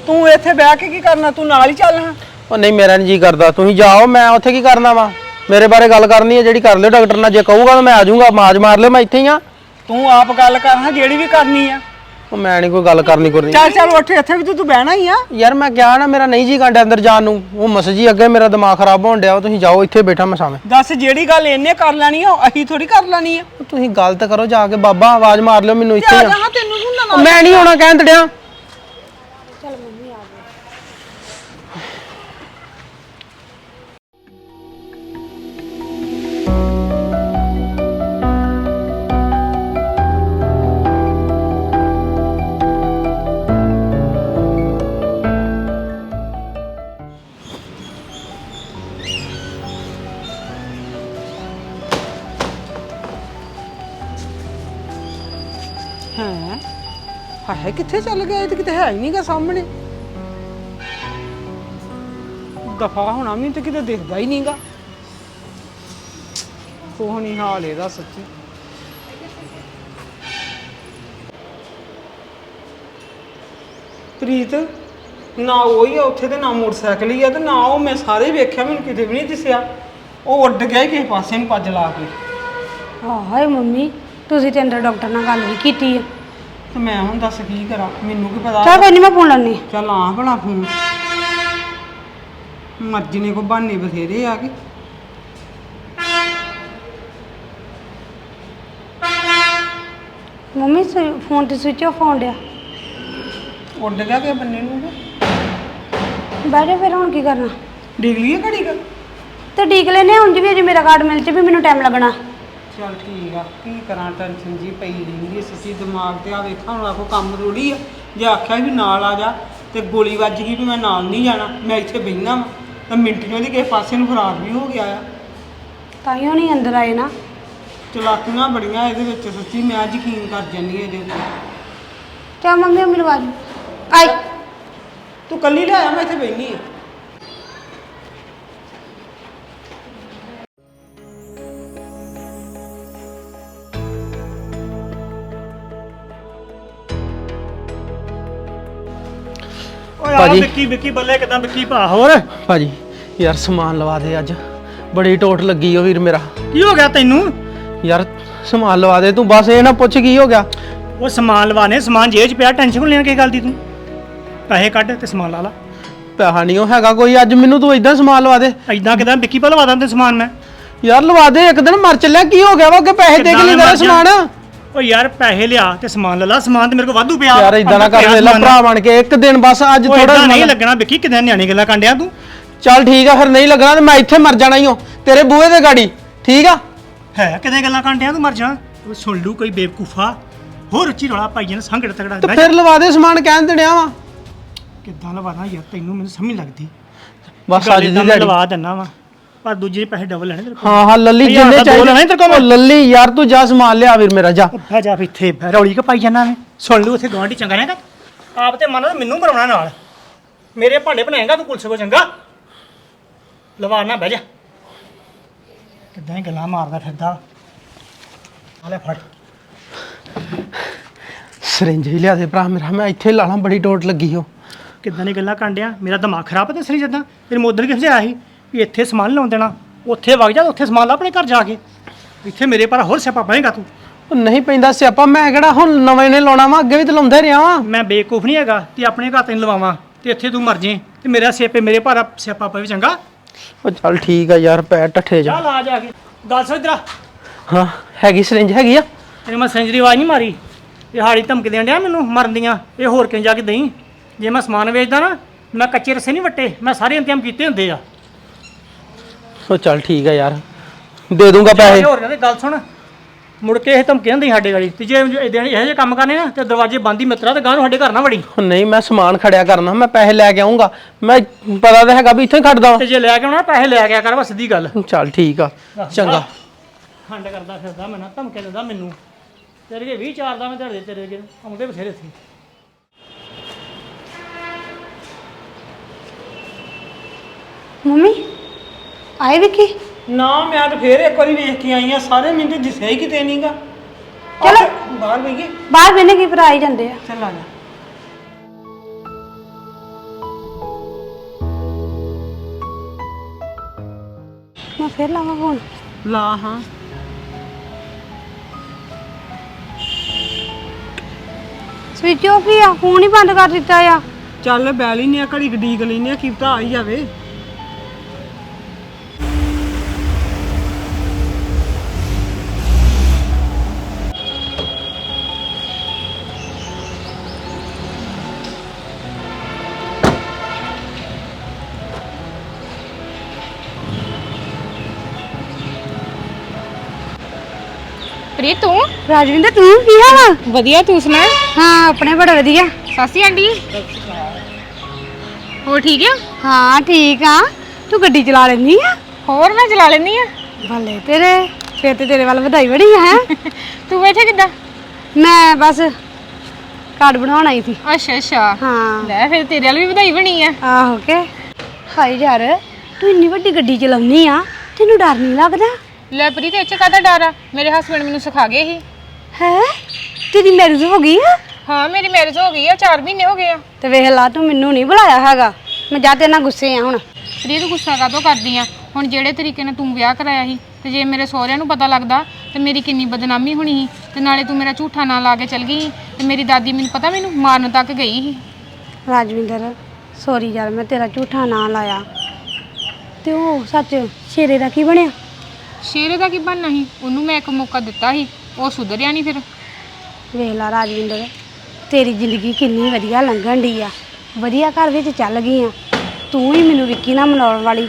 ਤੂੰ ਇੱਥੇ ਬਹਿ ਕੇ ਕੀ ਕਰਨਾ? ਤੂੰ ਨਾਲ ਹੀ ਚੱਲ ਹਾਂ। ਉਹ ਨਹੀਂ ਮੇਰਾ ਨਹੀਂ ਜੀ ਕਰਦਾ। ਤੁਸੀਂ ਜਾਓ ਮੈਂ ਉੱਥੇ ਕੀ ਕਰਨਾ ਵਾ? ਮੇਰੇ ਬਾਰੇ ਗੱਲ ਕਰਨੀ ਹੈ ਜਿਹੜੀ ਕਰ ਲਿਓ ਡਾਕਟਰ ਨਾਲ ਜੇ ਕਹੂਗਾ ਤਾਂ ਮੈਂ ਆ ਜਾਊਂਗਾ ਮਾਜ ਮਾਰ ਲਿਓ ਮੈਂ ਇੱਥੇ ਹੀ ਆ। ਤੂੰ ਆਪ ਗੱਲ ਕਰ ਹਾਂ ਜਿਹੜੀ ਵੀ ਕਰਨੀ ਆ। ਉਹ ਮੈਂ ਨਹੀਂ ਕੋਈ ਗੱਲ ਕਰਨੀ ਕਰਨੀ। ਚੱਲ ਚੱਲ ਉੱਠ ਇੱਥੇ ਵੀ ਤੂੰ ਤੂੰ ਬਹਿਣਾ ਹੀ ਆ। ਯਾਰ ਮੈਂ ਕਿਹਾ ਨਾ ਮੇਰਾ ਨਹੀਂ ਜੀ ਕਾਂਡਾ ਅੰਦਰ ਜਾਣ ਨੂੰ। ਉਹ ਮਸਜੀ ਅੱਗੇ ਮੇਰਾ ਦਿਮਾਗ ਖਰਾਬ ਹੋਣ ਡਿਆ ਵਾ, ਤੁਸੀਂ ਜਾਓ ਇੱਥੇ ਬੈਠਾ ਮੈਂ ਸਾਵੇਂ। ਦੱਸ ਜਿਹੜੀ ਗੱਲ ਇਹਨੇ ਕਰ ਲੈਣੀ ਆ ਉਹ ਅਸੀਂ ਥੋੜੀ ਕਰ ਲੈਣੀ ਆ। ਤੁਸੀਂ ਗੱਲ ਤਾਂ ਕਰੋ ਜਾ ਕੇ ਬਾਬਾ ਆਵਾਜ਼ ਮਾਰ ਲਿਓ ਮੈਨੂੰ ਇੱਥੇ ਆ ਆ। ਜਾ ਤੈਨੂੰ ਨੂੰ ਉਹ ਮੈਂ ਨਹੀਂ ਆਉਣਾ ਕਹਿਣ ਡਿਆ। ਹਾਏ ਕਿੱਥੇ ਚੱਲ ਗਿਆ? ਇਹ ਤੇ ਕਿਤੇ ਹੈ ਹੀ ਨਹੀਂਗਾ ਸਾਹਮਣੇ। ਦਫਾ ਹੋਣਾ ਮੈਨੂੰ ਤੇ ਕਿਤੇ ਦਿਖਦਾ ਹੀ ਨਹੀਂਗਾ ਕੋਹ ਨਹੀਂ ਹਾਲ ਇਹਦਾ ਸੱਚੀ। ਪ੍ਰੀਤ, ਨਾ ਉਹ ਹੀ ਆ ਉੱਥੇ ਤੇ ਨਾ ਮੋਟਰਸਾਈਕਲ ਹੀ ਆ ਤੇ ਨਾ ਉਹ ਮੈਂ ਸਾਰੇ ਵੇਖਿਆ, ਮੈਨੂੰ ਕਿਤੇ ਵੀ ਨਹੀਂ ਦਿਸਿਆ। ਉਹ ਉੱਡ ਗਿਆ ਹੀ ਕਿਸੇ ਪਾਸੇ ਨੂੰ ਭੱਜ ਲਾ ਕੇ। ਹਾਏ ਮੰਮੀ, ਤੁਸੀਂ ਤੇ ਅੰਦਰ ਡਾਕਟਰ ਨਾਲ ਗੱਲ ਵੀ ਕੀਤੀ ਆ। ਤੇ ਮੈਂ ਹੁਣ ਦੱਸ ਕੀ ਕਰਾਂ? ਮੈਨੂੰ ਕੀ ਪਤਾ? ਚਲ ਕੋਈ ਨਹੀਂ ਮੈਂ ਫੋਨ ਲਾਉਣੀ ਚੱਲ ਆ ਭਲਾ ਫੋਨ। ਮਰਜ਼ੀ ਨੇ ਕੋ ਬਹਾਨੇ ਬਥੇਰੇ ਆ ਗਏ ਮੰਮੀ ਸਵਿ- ਫੋਨ ਤੇ ਸਵਿਚ ਆਫ ਡਿਆ। ਉੱਡ ਗਿਆ ਕਿ ਬੰਨੇ ਨੂੰ ਬਹਿ ਜਾ ਫਿਰ ਹੁਣ ਕੀ ਕਰਨਾ? ਡਿਗਲੀ ਹੈ ਘੜੀ ਦਾ ਤੇ ਡੀਕ ਲੈਨੇ ਵੀ ਅਜੇ ਮੇਰਾ ਕਾਰਡ ਮਿਲ ਚ ਵੀ ਮੈਨੂੰ ਟਾਈਮ ਲੱਗਣਾ। ਚੱਲ ਠੀਕ ਆ ਕੀ ਕਰਾਂ ਟੈਨਸ਼ਨ ਜੀ ਪਈ ਰਹਿੰਦੀ ਹੈ ਸੱਚੀ ਦਿਮਾਗ ਤੇ ਆ ਵੇਖਾਂ ਹੁਣ ਕੋ ਕੰਮ ਰੋੜੀ ਆ। ਜੇ ਆਖਿਆ ਵੀ ਨਾਲ ਆ ਜਾ ਤੇ ਗੋਲੀ ਵੱਜ ਗਈ ਵੀ ਮੈਂ ਨਾਲ ਨਹੀਂ ਜਾਣਾ ਮੈਂ ਇੱਥੇ ਬਹਿਣਾ ਵਾ। ਤਾਂ ਮਿੰਟ ਦੀ ਕਿਸੇ ਪਾਸੇ ਨੂੰ ਫਰਾਰ ਵੀ ਹੋ ਗਿਆ ਆ। ਤਾਈਓ ਨਹੀਂ ਅੰਦਰ ਆਏ ਨਾ। ਚਲਾਕੀਆਂ ਬੜੀਆਂ ਇਹਦੇ ਵਿੱਚ ਸੱਚੀ ਮੈਂ ਯਕੀਨ ਕਰ ਹਾਂ ਇਹਦੇ ਉੱਤੇ ਚਾ ਮੰਮੀ ਮੈਨੂੰ ਆਵਾਜ਼ ਆਈ। ਤੂੰ ਕੱਲੀ ਲਿਆਇਆ ਮੈਂ ਇੱਥੇ ਬੈਣੀ ਆ। ਭਾਜੀ। ਵਿੱਕੀ ਵਿੱਕੀ ਬੱਲੇ ਕਿਦਾਂ ਵਿੱਕੀ ਭਾ? ਹੋਰ? ਭਾਜੀ ਯਾਰ ਸਮਾਨ ਲਵਾ ਦੇ ਅੱਜ। ਬੜੀ ਟੋਟ ਲੱਗੀ ਓ ਵੀਰ ਮੇਰਾ। ਕੀ ਹੋ ਗਿਆ ਤੈਨੂੰ? ਯਾਰ ਸਮਾਨ ਲਵਾ ਦੇ ਤੂੰ ਬਸ ਇਹ ਨਾ ਪੁੱਛ ਕੀ ਹੋ ਗਿਆ। ਉਹ ਸਮਾਨ ਲਵਾਣੇ ਸਮਾਨ ਜੇਬ 'ਚ ਪਿਆ ਟੈਨਸ਼ਨ ਲੈਣ ਕੀ ਗੱਲ ਦੀ ਤੂੰ? ਪੈਸੇ ਕੱਢ ਤੇ ਸਮਾਨ ਲਾ ਲਾ। ਪੈਸਾ ਨਹੀਂ ਉਹ ਹੈਗਾ ਕੋਈ ਅੱਜ ਮੈਨੂੰ ਤੂੰ ਇਦਾਂ ਸਮਾਨ ਲਵਾ ਦੇ। ਐਦਾਂ ਕਿਦਾਂ ਵਿੱਕੀ ਭਾ ਲਵਾ ਦਾਂ ਤੇ ਸਮਾਨ ਮੈਂ? ਯਾਰ ਲਵਾ ਦੇ ਇੱਕ ਦਿਨ ਮਰ ਚੱਲਿਆ ਕੀ ਹੋ ਗਿਆ ਵਾ? ਕਿ ਪੈਸੇ ਦੇ ਕਿੱਦਾਂ ਕੇ ਮੈਂ ਮਰ ਸਮਾਨ? ਓ ਯਾਰ ਪੈਸੇ ਲਿਆ ਤੇ ਸਮਾਨ ਲੈ ਲਾ ਸਮਾਨ ਤੇ ਮੇਰੇ ਕੋਲ ਵਾਧੂ ਪਿਆ। ਯਾਰ ਇਦਾਂ ਨਾ ਕਰ ਵੇਲਾ ਸਮਾਨ। ਭਰਾ ਬਣ ਕੇ ਇੱਕ ਦਿਨ ਬਸ ਅੱਜ ਥੋੜਾ ਏਦਾਂ ਨਹੀਂ ਲੱਗਣਾ ਵਿੱਕੀ ਕਿਦਾਂ ਨਿਆਣੀ ਗੱਲਾਂ ਕਾਂਡਿਆ ਤੂੰ। ਚੱਲ ਠੀਕ ਆ ਫਿਰ ਨਹੀਂ ਲੱਗਣਾ ਤੇ ਮੈਂ ਇੱਥੇ ਮਰ ਜਾਣਾ ਹੀ ਹਾਂ ਤੇਰੇ ਬੂਹੇ ਤੇ ਗਾੜੀ ਠੀਕ ਆ? ਹੈ ਕਿਦਾਂ ਗੱਲਾਂ ਕਾਂਡਿਆ ਤੂੰ ਮਰ ਜਾ। ਉਹ ਸੁਣ ਲੂ ਕੋਈ ਬੇਵਕੂਫਾ ਹੋਰ ਉੱਚੀ ਰੌਲਾ ਪਾਈ ਜਨ ਸੰਗੜ ਤਗੜਾ ਤੇ ਫਿਰ ਲਵਾ ਦੇ ਸਮਾਨ ਕਹਿਣ ਦੇਣਿਆ ਵਾ। ਕਿਦਾਂ ਲਵਾਦਾ ਯਾਰ ਤੈਨੂੰ ਮੈਨੂੰ ਸਮਝ ਨੀ ਲੱਗਦੀ। ਬਸ ਅੱਜ ਦੀ ਲਵਾ ਦਿੰਨਾ ਵਾ। ਪਰ ਦੂਜੇ ਪੈਸੇ ਡਬਲ ਲੈਣੇ ਤੇਰੇ ਕੋਲ। ਹਾਂ ਹਾਂ ਲੱਲੀ ਹਜ਼ਾਰ ਜਿੰਨੇ ਦਾ ਲੈਣਾ ਤੇਰੇ ਕੋਲ। ਉਹ ਲੱਲੀ ਯਾਰ ਤੂੰ ਜਾ ਸਮਾਨ ਲਿਆ ਵੀਰ ਮੇਰਾ ਜਾ। ਬਹਿ ਜਾ ਵੀ ਇੱਥੇ ਬਹਿ, ਰੌਲੀ ਕਿ ਪਾਈ ਜਾਣਾ ਮੈਂ? ਸੁਣ ਲੂ ਇੱਥੇ ਗਵਾਂਢੀ ਚੰਗਾ ਰਹੇਗਾ ਆਪ ਤੇ ਮੰਨ ਮੈਨੂੰ ਬਣਾਉਣਾ ਨਾਲ। ਮੇਰੇ ਭਾਂਡੇ ਬਣਾਏਗਾ ਤੂੰ ਪੁਲਿਸ ਕੋ ਚੰਗਾ। ਲਵਾਣਾ ਬਹਿ ਜਾ। ਕਿੱਦਾਂ ਹੀ ਗੱਲਾਂ ਮਾਰਦਾ ਫਿਰਦਾ। ਆ ਲੈ ਫੜ। ਸਿਰਿੰਜ ਵੀ ਲਿਆ ਦੇ ਭਰਾ ਮੇਰਾ ਮੈਂ ਇੱਥੇ ਲਾਣਾ ਬੜੀ ਟੋਟ ਲੱਗੀ ਹੋ ਕਿੱਦਾਂ ਦੀ ਗੱਲਾਂ ਕਾਂਡਿਆ ਮੇਰਾ ਦਿਮਾਗ ਖਰਾਬ ਤੇ ਸਰੀ ਜਦਾਂ ਤੇਰੇ ਮੋਦਰ ਕਿੱਥੇ ਆਇਆ ਸੀ? ਵੀ ਇੱਥੇ ਸਮਾਨ ਲਾਉਣ ਦੇਣਾ। ਉੱਥੇ ਵਗ ਜਾ ਉੱਥੇ ਸਮਾਨ ਲਾ ਆਪਣੇ ਘਰ ਜਾ ਕੇ। ਇੱਥੇ ਮੇਰੇ ਪਰ ਹੋਰ ਸਿਆਪਾ ਪਏਗਾ ਤੂੰ। ਉਹ ਨਹੀਂ ਪੈਂਦਾ ਸਿਆਪਾ ਮੈਂ ਕਿਹੜਾ ਹੁਣ ਨਵੇਂ ਨੇ ਲਾਉਣਾ ਵਾ ਅੱਗੇ ਵੀ ਤੇ ਲਾਉਂਦਾ ਰਿਹਾ ਵਾਂ। ਮੈਂ ਬੇਵਕੂਫ ਨਹੀਂ ਹੈਗਾ ਤੇ ਆਪਣੇ ਘਰ ਤੈਨੂੰ ਲਵਾਵਾਂ ਤੇ ਇੱਥੇ ਤੂੰ ਮਰ ਜੇ ਤੇ ਮੇਰਾ ਸਿਆਪੇ ਮੇਰੇ ਭਾਰਾ ਸਿਆਪਾ ਪਵੇ ਚੰਗਾ। ਉਹ ਚੱਲ ਠੀਕ ਆ ਯਾਰ ਪੈ ਟੱਠੇ ਜਾ। ਚੱਲ ਆ ਜਾ ਕੇ। ਗੱਲ ਸੁਣ ਇਧਰ ਹਾਂ ਹੈਗੀ ਸਿਰਿੰਜ ਹੈਗੀ ਆ? ਤੈਨੂੰ ਮੈਂ ਸੈਂਜਰੀ ਆਵਾਜ਼ ਨਹੀਂ ਮਾਰੀ। ਇਹ ਹਾੜੀ ਧਮਕੀ ਦੇਣ ਡਿਆ ਮੈਨੂੰ ਮਰਨ ਦੀਆਂ ਇਹ ਹੋਰ ਕਿਉਂ ਜਾ ਕੇ ਦਈ? ਜੇ ਮੈਂ ਸਮਾਨ ਵੇਚਦਾ ਨਾ ਮੈਂ ਕੱਚੇ ਰਸੇ ਨਹੀਂ ਵੱਟੇ ਮੈਂ ਸਾਰੇ ਇੰਤਜ਼ਾਮ ਕੀਤੇ ਹੁੰਦੇ ਆ। ਉਹ ਚੱਲ ਠੀਕ ਆ ਯਾਰ। ਦੇ ਦੂੰਗਾ ਪੈਸੇ। ਹੋਰ ਕਹਿੰਦੇ ਗੱਲ ਸੁਣ। ਮੁੜ ਕੇ ਇਹ ਧਮਕੀ ਹੁੰਦੀ ਸਾਡੇ ਗਾੜੀ ਤੇ ਜੇ ਇਦਾਂ ਇਹੋ ਜਿਹੇ ਕੰਮ ਕਰਨੇ ਨਾ ਤੇ ਦਰਵਾਜ਼ੇ ਬੰਦ ਹੀ ਮਿੱਤਰਾ ਤੇ ਗਾਂ ਨੂੰ ਸਾਡੇ ਘਰ ਨਾ ਵੜੀ। ਨਹੀਂ ਮੈਂ ਸਮਾਨ ਖੜਿਆ ਕਰਨਾ। ਮੈਂ ਪੈਸੇ ਲੈ ਕੇ ਆਉਂਗਾ ਮੈਂ ਪਤਾ ਤਾਂ ਹੈਗਾ ਵੀ ਇੱਥੇ ਹੀ ਖੜਦਾ। ਤੇ ਜੇ ਲੈ ਕੇ ਆਉਣਾ ਪੈਸੇ ਲੈ ਕੇ ਆ ਕਰ ਬਸ ਸਿੱਧੀ ਗੱਲ। ਚੱਲ ਠੀਕ ਆ। ਚੰਗਾ। ਖੰਡ ਕਰਦਾ ਫਿਰਦਾ ਮੈਂ ਨਾ ਧਮਕੇ ਦਿੰਦਾ ਮੈਨੂੰ। ਤੇਰੇ ਕੇ 20 ਚਾਰ ਦਾ ਮੈਂ ਧੜਦੇ ਤੇਰੇ ਕੇ ਆਉਂਦੇ ਬਥੇਰੇ ਸੀ ਮੰਮੀ ਆਏ ਵਿੱਕੀ? ਨਾ ਮੈਂ ਤਾਂ ਫੇਰ ਇੱਕ ਵਾਰੀ ਵੇਖ ਕੇ ਆਈ ਆ ਸਾਰੇ ਮੈਨੂੰ ਤੇ ਦਿਸਿਆ ਹੀ ਕਿਤੇ ਨਹੀਂਗਾ ਚਲੋ। ਬਾਹਰ ਬਈਏ ਬਾਹਰ ਬਹਿਨੇ ਕੀ ਭਰਾ ਹੀ ਜਾਂਦੇ ਆ? ਚੱਲ ਆ ਜਾ। ਮੈਂ ਫਿਰ ਲਾਵਾਂ ਫੋਨ ਲਾ ਹਾਂ। ਸਵਿਚ ਆਫ ਹੀ ਆ ਫੋਨ ਹੀ ਬੰਦ ਕਰ ਦਿੱਤਾ ਆ। ਚੱਲ ਬੈਲ ਹੀ ਨਹੀਂ ਆ ਘੜੀ ਗਡੀਕ ਲੈਨੇ ਆ ਕੀ ਪਤਾ ਆ ਹੀ ਜਾਵੇ। ਪ੍ਰੀਤ ਤੂੰ? ਰਾਜਵਿੰਦਰ ਤੂੰ ਕੀ ਹਾਲ ਆ? ਵਧੀਆ ਤੂੰ ਸੁਣਾ? ਹਾਂ ਆਪਣੇ ਬੜਾ ਵਧੀਆ। ਸਾਸੀ ਆਂਟੀ? ਹੋਰ ਠੀਕ ਆ? ਹਾਂ ਠੀਕ ਆ। ਤੂੰ ਗੱਡੀ ਚਲਾ ਲੈਂਦੀ ਆ? ਹੋਰ ਮੈਂ ਚਲਾ ਲੈਣੀ ਆ। ਭਲੇ ਤੇਰੇ ਫਿਰ ਤੇ ਤੇਰੇ ਵੱਲ ਵਧਾਈ ਬੜੀ ਹੈ? ਤੂੰ ਇੱਥੇ ਕਿੱਦਾਂ? ਮੈਂ ਬਸ ਕਾਰਡ ਬਣਾਉਣ ਆਈ ਸੀ। ਅੱਛਾ ਅੱਛਾ। ਹਾਂ। ਲੈ ਫਿਰ ਤੇਰੇ ਵਾਲੀ ਵੀ ਵਧਾਈ ਬਣੀ ਆ। ਆਹੋ ਕੇ। ਹਾਏ ਯਾਰ ਤੂੰ ਇੰਨੀ ਵੱਡੀ ਗੱਡੀ ਚਲਾਉਣੀ ਆ ਤੈਨੂੰ ਡਰ ਨਹੀਂ ਲੱਗਦਾ? ਲੈ ਪ੍ਰੀਤ ਇਹ ਚ ਕਾਹਦਾ ਡਰ ਆ? ਮੇਰੇ ਹਸਬੰਡ ਮੈਨੂੰ ਸਿਖਾ ਗਏ ਸੀ। ਹੈ? ਤੇਰੀ ਮੈਰਿਜ ਹੋ ਗਈ ਆ? ਹਾਂ ਮੇਰੀ ਮੈਰਿਜ ਹੋ ਗਈ ਆ 4 ਮਹੀਨੇ ਹੋ ਗਏ ਆ। ਤੇ ਵੇਖ ਲਾ ਤੂੰ ਮੈਨੂੰ ਨਹੀਂ ਬੁਲਾਇਆ ਹੈਗਾ। ਮੈਂ ਜਾ ਤੇ ਨਾਲ ਗੁੱਸੇ ਆ ਹੁਣ। ਪ੍ਰੀਤ ਗੁੱਸਾ ਕਾਹਤੋਂ ਕਰਦੀ ਆ? ਹੁਣ ਜਿਹੜੇ ਤਰੀਕੇ ਨਾਲ ਤੂੰ ਵਿਆਹ ਕਰਾਇਆ ਸੀ ਤੇ ਜੇ ਮੇਰੇ ਸਹੁਰਿਆਂ ਨੂੰ ਪਤਾ ਲੱਗਦਾ ਤੇ ਮੇਰੀ ਕਿੰਨੀ ਬਦਨਾਮੀ ਹੋਣੀ ਸੀ ਤੇ ਨਾਲੇ ਤੂੰ ਮੇਰਾ ਝੂਠਾ ਨਾਂ ਲਾ ਕੇ ਚਲ ਗਈ ਸੀ ਤੇ ਮੇਰੀ ਦਾਦੀ ਮੈਨੂੰ ਪਤਾ ਮੈਨੂੰ ਮਾਰਨ ਤੱਕ ਗਈ ਸੀ। ਰਾਜਵਿੰਦਰ ਸੌਰੀ ਯਾਰ ਮੈਂ ਤੇਰਾ ਝੂਠਾ ਨਾਂ ਲਾਇਆ। ਤੇ ਉਹ ਸੱਚ ਸ਼ੇਰੇ ਦਾ ਕੀ ਬਣਿਆ? ਸ਼ੇਰੇ ਦਾ ਕੀ ਬਣਨਾ ਸੀ? ਉਹਨੂੰ ਮੈਂ ਇੱਕ ਮੌਕਾ ਦਿੱਤਾ ਸੀ ਉਹ ਸੁਧਰਿਆ ਨਹੀਂ ਫਿਰ। ਵੇਖ ਲਾ ਰਾਜਵਿੰਦਰ ਤੇਰੀ ਜ਼ਿੰਦਗੀ ਕਿੰਨੀ ਵਧੀਆ ਲੰਘਣ ਦੀ ਆ। ਵਧੀਆ ਘਰ ਵਿੱਚ ਚੱਲ ਗਈ ਆ। ਤੂੰ ਹੀ ਮੈਨੂੰ ਵਿੱਕੀ ਨਾਲ ਮਨਾਉਣ ਵਾਲੀ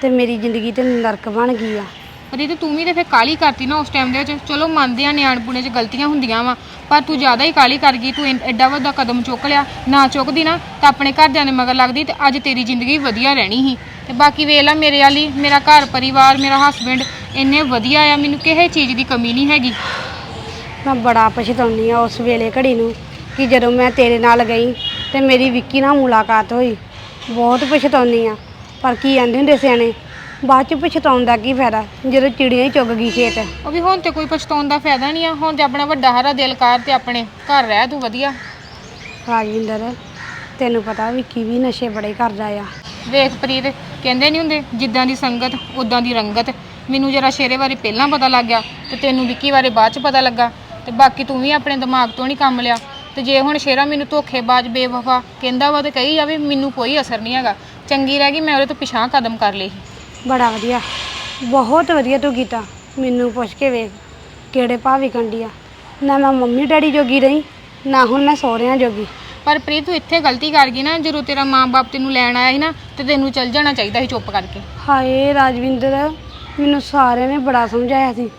ਤੇ ਮੇਰੀ ਜ਼ਿੰਦਗੀ ਤੇ ਨਰਕ ਬਣ ਗਈ ਆ। ਪ੍ਰੀਤ ਤੂੰ ਵੀ ਤੇ ਫਿਰ ਕਾਲੀ ਕਰਤੀ ਨਾ ਉਸ ਟਾਈਮ ਦੇ ਵਿੱਚ। ਚਲੋ ਮੰਨਦੇ ਆ ਨਿਆਣਪੁਣੇ 'ਚ ਗਲਤੀਆਂ ਹੁੰਦੀਆਂ ਵਾ ਪਰ ਤੂੰ ਜ਼ਿਆਦਾ ਹੀ ਕਾਲੀ ਕਰ ਗਈ। ਤੂੰ ਐ- ਐਡਾ ਵੱਡਾ ਕਦਮ ਚੁੱਕ ਲਿਆ ਨਾ ਚੁੱਕਦੀ ਨਾ ਤਾਂ ਆਪਣੇ ਘਰਦਿਆਂ ਦੇ ਮਗਰ ਲੱਗਦੀ ਤੇ ਅੱਜ ਤੇਰੀ ਜ਼ਿੰਦਗੀ ਵਧੀਆ ਰਹਿਣੀ ਸੀ। ਤੇ ਬਾਕੀ ਵੇਖ ਲੈ ਮੇਰੇ ਵਾਲੀ ਮੇਰਾ ਘਰ ਪਰਿਵਾਰ ਮੇਰਾ ਹਸਬੰਡ ਇੰਨੇ ਵਧੀਆ ਆ ਮੈਨੂੰ ਕਿਸੇ ਚੀਜ਼ ਦੀ ਕਮੀ ਨਹੀਂ ਹੈਗੀ। ਮੈਂ ਬੜਾ ਪਛਤਾਉਂਦੀ ਆ ਉਸ ਵੇਲੇ ਘੜੀ ਨੂੰ ਕਿ ਜਦੋਂ ਮੈਂ ਤੇਰੇ ਨਾਲ ਗਈ ਤੇ ਮੇਰੀ ਵਿੱਕੀ ਨਾਲ ਮੁਲਾਕਾਤ ਹੋਈ। ਬਹੁਤ ਪਛਤਾਉਂਦੀ ਆ ਪਰ ਕੀ ਆਂਦੇ ਹੁੰਦੇ ਸਿਆਣੇ? ਬਾਅਦ ਚ ਪਛਤਾਉਣ ਦਾ ਕੀ ਫਾਇਦਾ? ਜਦੋਂ ਚਿੜੀਆਂ ਹੀ ਚੁੱਗ ਗਈ ਖੇਤ। ਉਹ ਵੀ ਹੁਣ ਤੇ ਕੋਈ ਪਛਤਾਉਣ ਦਾ ਫਾਇਦਾ ਨਹੀਂ ਆ ਹੁਣ ਤੇ ਆਪਣਾ ਵੱਡਾ ਹਾਰਾ ਦਿਲ ਕਰ ਤੇ ਆਪਣੇ ਘਰ ਰਹਿ ਤੂੰ ਵਧੀਆ। ਰਾਜਵਿੰਦਰ ਤੈਨੂੰ ਪਤਾ ਵਿੱਕੀ ਵੀ ਨਸ਼ੇ ਬੜੇ ਕਰਦਾ ਆ। ਵੇਖ ਪ੍ਰੀਤ ਕਹਿੰਦੇ ਨਹੀਂ ਹੁੰਦੇ ਜਿੱਦਾਂ ਦੀ ਸੰਗਤ ਉਦਾਂ ਦੀ ਰੰਗਤ। ਮੈਨੂੰ ਜਰਾ ਸ਼ੇਰੇ ਬਾਰੇ ਪਹਿਲਾਂ ਪਤਾ ਲੱਗ ਗਿਆ ਤੇ ਤੈਨੂੰ ਵਿੱਕੀ ਬਾਰੇ ਬਾਅਦ ਚ ਪਤਾ ਲੱਗਾ ਤੇ ਬਾਕੀ ਤੂੰ ਵੀ ਆਪਣੇ ਦਿਮਾਗ ਤੋਂ ਨਹੀਂ ਕੰਮ ਲਿਆ। ਤੇ ਜੇ ਹੁਣ ਸ਼ੇਰਾ ਮੈਨੂੰ ਧੋਖੇਬਾਜ਼ ਬੇਵਫਾ ਕਹਿੰਦਾ ਵਾ ਤੇ ਕਹੀ ਜਾਵੇ ਮੈਨੂੰ ਕੋਈ ਅਸਰ ਨਹੀਂ ਹੈਗਾ। ਚੰਗੀ ਰਹਿ ਗਈ ਮੈਂ ਉਹਦੇ ਤੋਂ ਪਿਛਾਂ ਕਦਮ ਕਰ ਲਏ ਬੜਾ ਵਧੀਆ। ਬਹੁਤ ਵਧੀਆ ਤੂੰ ਕੀਤਾ। ਮੈਨੂੰ ਪੁੱਛ ਕੇ ਵੇਖ ਕਿਹੜੇ ਭਾਅ ਵਿਕਣ ਡਈ ਆ। ਨਾ ਮੈਂ ਮੰਮੀ ਡੈਡੀ ਜੋਗੀ ਰਹੀ ਨਾ ਹੁਣ ਮੈਂ ਸਹੁਰਿਆਂ ਜੋਗੀ। ਪਰ ਪ੍ਰੀਤ ਤੂੰ ਇੱਥੇ ਗਲਤੀ ਕਰ ਗਈ ਨਾ ਜਦੋਂ ਤੇਰਾ ਮਾਂ-ਬਾਪ ਤੈਨੂੰ ਲੈਣ ਆਇਆ ਸੀ ਨਾ ਤੇ ਤੈਨੂੰ ਚੱਲ ਜਾਣਾ ਚਾਹੀਦਾ ਸੀ ਚੁੱਪ ਕਰਕੇ। ਹਾਏ ਰਾਜਵਿੰਦਰ ਮੈਨੂੰ ਸਾਰਿਆਂ ਨੇ ਬੜਾ ਸਮਝਾਇਆ ਸੀ।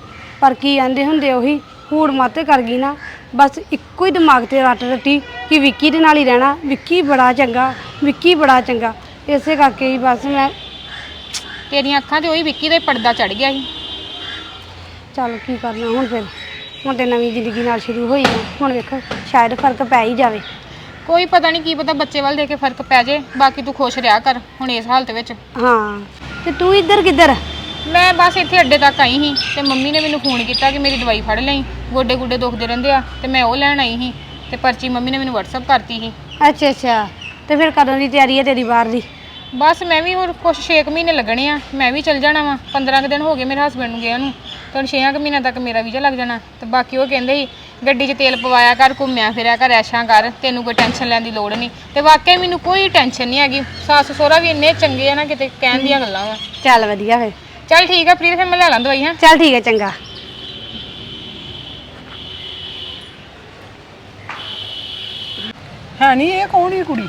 ਪਰ ਕੀ ਆਂਦੇ ਹੁੰਦੇ ਉਹੀ? ਹੂੜ ਮਾਤੇ ਕਰ ਗਈ ਨਾ। ਬਸ ਇੱਕੋ ਹੀ ਦਿਮਾਗ ਤੇ ਰੱਟ ਰੱਟੀ ਕਿ ਵਿੱਕੀ ਦੇ ਨਾਲ ਹੀ ਰਹਿਣਾ। ਵਿੱਕੀ ਬੜਾ ਚੰਗਾ ਵਿੱਕੀ ਬੜਾ ਚੰਗਾ। ਇਸੇ ਕਰਕੇ ਹੀ ਬਸ ਮੈਂ ਤੇਰੀਆਂ ਅੱਖਾਂ ਤੇ ਉਹੀ ਵਿੱਕੀ ਦਾ ਹੀ ਪਰਦਾ ਚੜ ਗਿਆ ਸੀ। ਚੱਲ ਕੀ ਕਰਨਾ ਹੁਣ ਫਿਰ? ਹੁਣ ਤੇ ਨਵੀਂ ਜ਼ਿੰਦਗੀ ਨਾਲ ਸ਼ੁਰੂ ਹੋਈ ਆ। ਹੁਣ ਵੇਖੋ ਸ਼ਾਇਦ ਫ਼ਰਕ ਪੈ ਹੀ ਜਾਵੇ। ਕੋਈ ਪਤਾ ਨਹੀਂ ਕੀ ਪਤਾ ਬੱਚੇ ਵੱਲ ਦੇ ਕੇ ਫ਼ਰਕ ਪੈ ਜੇ। ਬਾਕੀ ਤੂੰ ਖੁਸ਼ ਰਿਹਾ ਕਰ ਹੁਣ ਇਸ ਹਾਲਤ ਵਿੱਚ। ਹਾਂ। ਤੇ ਤੂੰ ਇੱਧਰ ਕਿੱਧਰ? ਮੈਂ ਬਸ ਇੱਥੇ ਅੱਡੇ ਤੱਕ ਆਈ ਸੀ ਤੇ ਮੰਮੀ ਨੇ ਮੈਨੂੰ ਫੋਨ ਕੀਤਾ ਕਿ ਮੇਰੀ ਦਵਾਈ ਫੜ ਲਈ ਗੋਡੇ ਗੁੱਡੇ ਦੁਖਦੇ ਰਹਿੰਦੇ ਆ ਤੇ ਮੈਂ ਉਹ ਲੈਣ ਆਈ ਸੀ ਤੇ ਪਰਚੀ ਮੰਮੀ ਨੇ ਮੈਨੂੰ WhatsApp ਕਰਤੀ ਸੀ। ਅੱਛਾ ਅੱਛਾ। ਤੇ ਫਿਰ ਕਦੋਂ ਦੀ ਤਿਆਰੀ ਹੈ ਤੇਰੀ ਬਾਹਰ ਦੀ? ਬਸ ਮੈਂ ਵੀ ਹੋਰ ਕੁਛ 6 ਮਹੀਨੇ ਲੱਗਣੇ ਆ ਮੈਂ ਵੀ ਚੱਲ ਜਾਣਾ ਵਾ। 15 ਕੁ ਦਿਨ ਹੋ ਗਏ ਮੇਰੇ ਹਸਬੰਡ ਨੂੰ ਗਿਆ ਨੂੰ ਤੇ ਹੁਣ 6 ਕੁ ਮਹੀਨਿਆਂ ਤੱਕ ਮੇਰਾ ਵੀਜ਼ਾ ਲੱਗ ਜਾਣਾ। ਤੇ ਬਾਕੀ ਉਹ ਕਹਿੰਦੇ ਸੀ ਗੱਡੀ 'ਚ ਤੇਲ ਪਵਾਇਆ ਕਰ ਘੁੰਮਿਆ ਫਿਰਿਆ ਕਰ ਐਸ਼ਾਂ ਕਰ ਤੈਨੂੰ ਕੋਈ ਟੈਨਸ਼ਨ ਲੈਣ ਦੀ ਲੋੜ ਨਹੀਂ। ਤੇ ਵਾਕਿਆ ਮੈਨੂੰ ਕੋਈ ਟੈਨਸ਼ਨ ਨਹੀਂ ਹੈਗੀ। ਸੱਸ ਸਹੁਰਾ ਵੀ ਇੰਨੇ ਚੰਗੇ ਆ ਨਾ ਕਿਤੇ ਕਹਿਣ ਦੀਆਂ ਗੱਲਾਂ ਵਾ। ਚੱਲ ਵਧੀਆ ਫਿਰ। ਚੱਲ ਠੀਕ ਆ ਪ੍ਰੀਤ ਫਿਰ ਮੈਂ ਲੈ ਲਾਂ ਦਵਾਈ ਹਾਂ। ਚੱਲ ਠੀਕ ਹੈ ਚੰਗਾ। ਹੈ ਨਹੀਂ ਇਹ ਕੌਣ ਹੀ ਕੁੜੀ?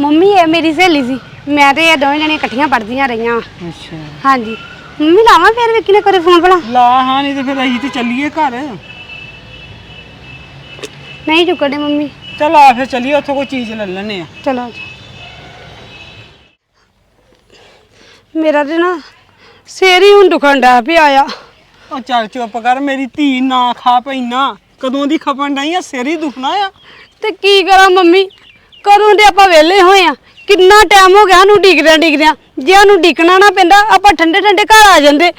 ਮੰਮੀ ਇਹ ਮੇਰੀ ਸਹੇਲੀ ਸੀ। ਮੈਂ ਤੇ ਇਹ ਦੋਵੇਂ ਜਣੀਆਂ ਇਕੱਠੀਆਂ ਪੜ੍ਹਦੀਆਂ ਰਹੀਆਂ। ਵਾਂ। ਅੱਛਾ। ਹਾਂਜੀ। ਮੰਮੀ ਲਾਵਾਂ ਫਿਰ ਵਿੱਕੀ ਨੇ ਕਰੇ ਫੋਨ ਭਲਾ? ਲਾ ਹਾਂ ਨਹੀਂ ਤੇ ਫਿਰ ਅਸੀਂ ਤੇ ਚੱਲੀਏ ਘਰ। ਨਹੀਂ ਚੁੱਕਣੇ ਮੰਮੀ। ਚੱਲ ਆ ਫਿਰ ਚੱਲੀਏ ਉੱਥੋਂ ਕੋਈ ਚੀਜ਼ ਲੈ ਲੈਣੇ ਆ ਚਲੋ ਆ। ਮੇਰਾ ਤੇ ਨਾ ਸਿਰ ਹੀ ਹੁਣ ਦੁਖਣ ਡਿਆ ਪਿਆ ਆ। ਉਹ ਚੱਲ ਚੁੱਪ ਕਰ ਮੇਰੀ ਧੀ ਨਾ ਖਾ ਪੈਣਾ ਕਦੋਂ ਦੀ ਖਪਣ ਨਹੀਂ ਆ? ਸਿਰ ਹੀ ਦੁਖਣਾ ਆ। ਤੇ ਕੀ ਕਰਾਂ ਮੰਮੀ? ਕਦੋਂ ਦੇ ਆਪਾਂ ਵਿਹਲੇ ਹੋਏ ਆ? ਕਿੰਨਾ ਟਾਈਮ ਹੋ ਗਿਆ ਸਾਨੂੰ ਡਿਗਦਿਆਂ ਡਿਗਦਿਆਂ ਜੇ ਸਾਨੂੰ ਡਿਕਣਾ ਨਾ ਪੈਂਦਾ ਆਪਾਂ ਠੰਡੇ ਠੰਡੇ ਘਰ ਆ ਜਾਂਦੇ।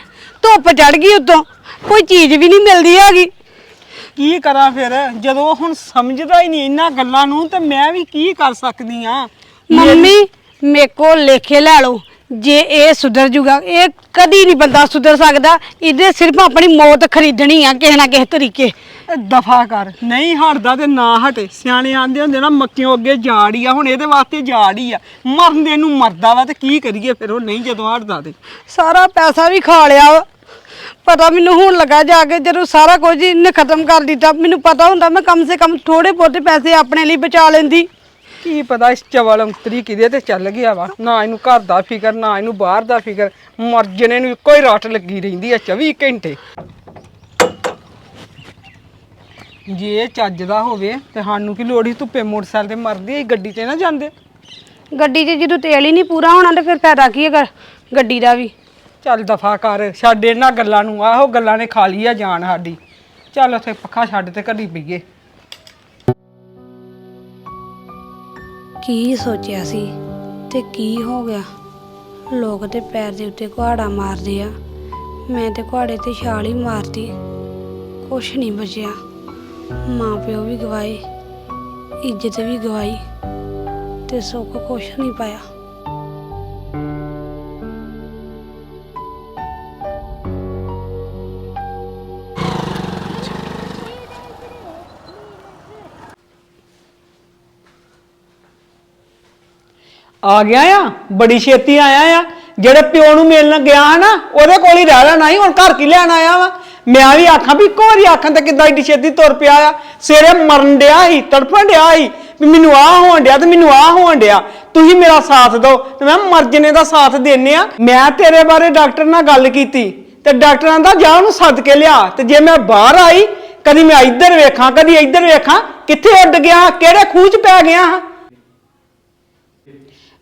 ਧੁੱਪ ਚੜ ਗਈ ਉਤੋਂ। ਕੋਈ ਚੀਜ਼ ਵੀ ਨਹੀਂ ਮਿਲਦੀ ਹੈਗੀ। ਕੀ ਕਰਾਂ ਫਿਰ? ਜਦੋਂ ਉਹ ਹੁਣ ਸਮਝਦਾ ਹੀ ਨਹੀਂ ਇਹਨਾਂ ਗੱਲਾਂ ਨੂੰ ਤੇ ਮੈਂ ਵੀ ਕੀ ਕਰ ਸਕਦੀ ਆ? ਮੰਮੀ ਮੇਰੇ ਕੋਲ ਲੇਖੇ ਲੈ ਲਓ। ਜੇ ਇਹ ਸੁਧਰ ਜੂਗਾ ਇਹ ਕਦੀ ਨਹੀਂ ਬੰਦਾ ਸੁਧਰ ਸਕਦਾ। ਇਹਦੇ ਸਿਰਫ ਆਪਣੀ ਮੌਤ ਖਰੀਦਣੀ ਆ ਕਿਸੇ ਨਾ ਕਿਸੇ ਤਰੀਕੇ। ਦਫਾ ਕਰ। ਨਹੀਂ ਹਟਦਾ ਤੇ ਨਾ ਹਟੇ। ਸਿਆਣੇ ਆਂਦੇ ਹੁੰਦੇ ਨਾ ਮੱਕਿਓਂ ਅੱਗੇ ਜਾੜ ਹੀ ਆ। ਹੁਣ ਇਹਦੇ ਵਾਸਤੇ ਜਾੜ ਹੀ ਆ। ਮਰਨ ਦੇ ਨੂੰ ਮਰਦਾ ਵਾ ਤੇ ਕੀ ਕਰੀਏ ਫਿਰ? ਉਹ ਨਹੀਂ ਜਦੋਂ ਹਟਦਾ ਤੇ। ਸਾਰਾ ਪੈਸਾ ਵੀ ਖਾ ਲਿਆ ਵਾ। ਪਤਾ ਮੈਨੂੰ ਹੁਣ ਲੱਗਾ ਜਾ ਕੇ ਜਦੋਂ ਸਾਰਾ ਕੁਝ ਇਹਨੇ ਖਤਮ ਕਰ ਦਿੱਤਾ। ਮੈਨੂੰ ਪਤਾ ਹੁੰਦਾ ਮੈਂ ਕਮ ਸੇ ਕਮ ਥੋੜੇ ਬਹੁਤੇ ਪੈਸੇ ਆਪਣੇ ਲਈ ਬਚਾ ਲੈਂਦੀ। ਕੀ ਪਤਾ ਇਸ ਚਵਲ ਅੰਤਰੀ ਕਿਦੇ ਤੇ ਚੱਲ ਗਿਆ ਵਾ? ਨਾ ਇਹਨੂੰ ਘਰ ਦਾ ਫਿਕਰ ਨਾ ਇਹਨੂੰ ਬਾਹਰ ਦਾ ਫਿਕਰ। ਮਰ ਜਣੇ ਨੂੰ ਇੱਕੋ ਹੀ ਰੱਟ ਲੱਗੀ ਰਹਿੰਦੀ ਆ 24 ਘੰਟੇ। ਜੇ ਚੱਜ ਦਾ ਹੋਵੇ ਤੇ ਸਾਨੂੰ ਕੀ ਲੋੜ ਸੀ ਧੁੱਪੇ ਮੋਟਰਸਾਈਕਲ ਤੇ ਮਰਦੀ ਗੱਡੀ ਤੇ ਨਾ ਜਾਂਦੇ? ਗੱਡੀ 'ਚ ਜਦੋਂ ਤੇਲ ਹੀ ਨਹੀਂ ਪੂਰਾ ਹੋਣਾ ਤੇ ਫਿਰ ਫਾਇਦਾ ਕੀ ਹੈ ਗ- ਗੱਡੀ ਦਾ ਵੀ? ਚੱਲ ਦਫਾ ਕਰ ਛੱਡ ਇਹਨਾਂ ਗੱਲਾਂ ਨੂੰ ਆਹੋ ਗੱਲਾਂ ਨੇ ਖਾ ਲਈ ਆ ਜਾਨ ਸਾਡੀ। ਚੱਲ ਉੱਥੇ ਪੱਖਾ ਛੱਡ ਤੇ ਘੜੀ ਪਈਏ ਕੀ ਸੋਚਿਆ ਸੀ ਤੇ ਕੀ ਹੋ ਗਿਆ? ਲੋਕ ਤੇ ਪੈਰ ਦੇ ਉੱਤੇ ਕੁਹਾੜਾ ਮਾਰਦੇ ਆ। ਮੈਂ ਤੇ ਕੁਹਾੜੇ ਤੇ ਛਾਲ ਹੀ ਮਾਰਤੀ। ਕੁਛ ਨਹੀਂ ਬਚਿਆ। ਮਾਂ ਪਿਓ ਵੀ ਗਵਾਏ, ਇੱਜ਼ਤ ਵੀ ਗਵਾਈ ਤੇ ਸੁੱਖ ਕੁਛ ਨਹੀਂ ਪਾਇਆ। ਆ ਗਿਆ ਆ, ਬੜੀ ਛੇਤੀ ਆਇਆ ਆ। ਜਿਹੜੇ ਪਿਓ ਨੂੰ ਮਿਲਣ ਗਿਆ ਨਾ ਉਹਦੇ ਕੋਲ ਹੀ ਰਹਿ ਲੈਣਾ ਸੀ, ਹੁਣ ਘਰ ਕੀ ਲੈਣ ਆਇਆ ਵਾ? ਮੈਂ ਵੀ ਆਖਾਂ ਵੀ ਇੱਕੋ ਵਾਰੀ ਆਖਾਂ ਤੇ ਕਿੱਦਾਂ ਏਡੀ ਛੇਤੀ ਤੁਰ ਪਿਆ ਆ। ਸਵੇਰੇ ਮਰਨ ਡਿਆ ਸੀ, ਤੜਫਣ ਡਿਆ ਸੀ, ਵੀ ਮੈਨੂੰ ਆਹ ਹੋਣ ਡਿਆ ਤੇ ਮੈਨੂੰ ਆਹ ਹੋਣ ਡਿਆ। ਤੁਸੀਂ ਮੇਰਾ ਸਾਥ ਦਿਓ। ਤੇ ਮੈਂ ਮਰਜਨੇ ਦਾ ਸਾਥ ਦੇਨੇ ਆ। ਮੈਂ ਤੇਰੇ ਬਾਰੇ ਡਾਕਟਰ ਨਾਲ ਗੱਲ ਕੀਤੀ। ਤੇ ਡਾਕਟਰਾਂ ਦਾ ਜਾ ਉਹਨੂੰ ਸੱਦ ਕੇ ਲਿਆ। ਤੇ ਜੇ ਮੈਂ ਬਾਹਰ ਆਈ, ਕਦੀ ਮੈਂ ਇੱਧਰ ਵੇਖਾਂ, ਕਦੀ ਇੱਧਰ ਵੇਖਾਂ, ਕਿੱਥੇ ਉੱਡ ਗਿਆ, ਕਿਹੜੇ ਖੂਹ 'ਚ ਪੈ ਗਿਆ ਹਾਂ?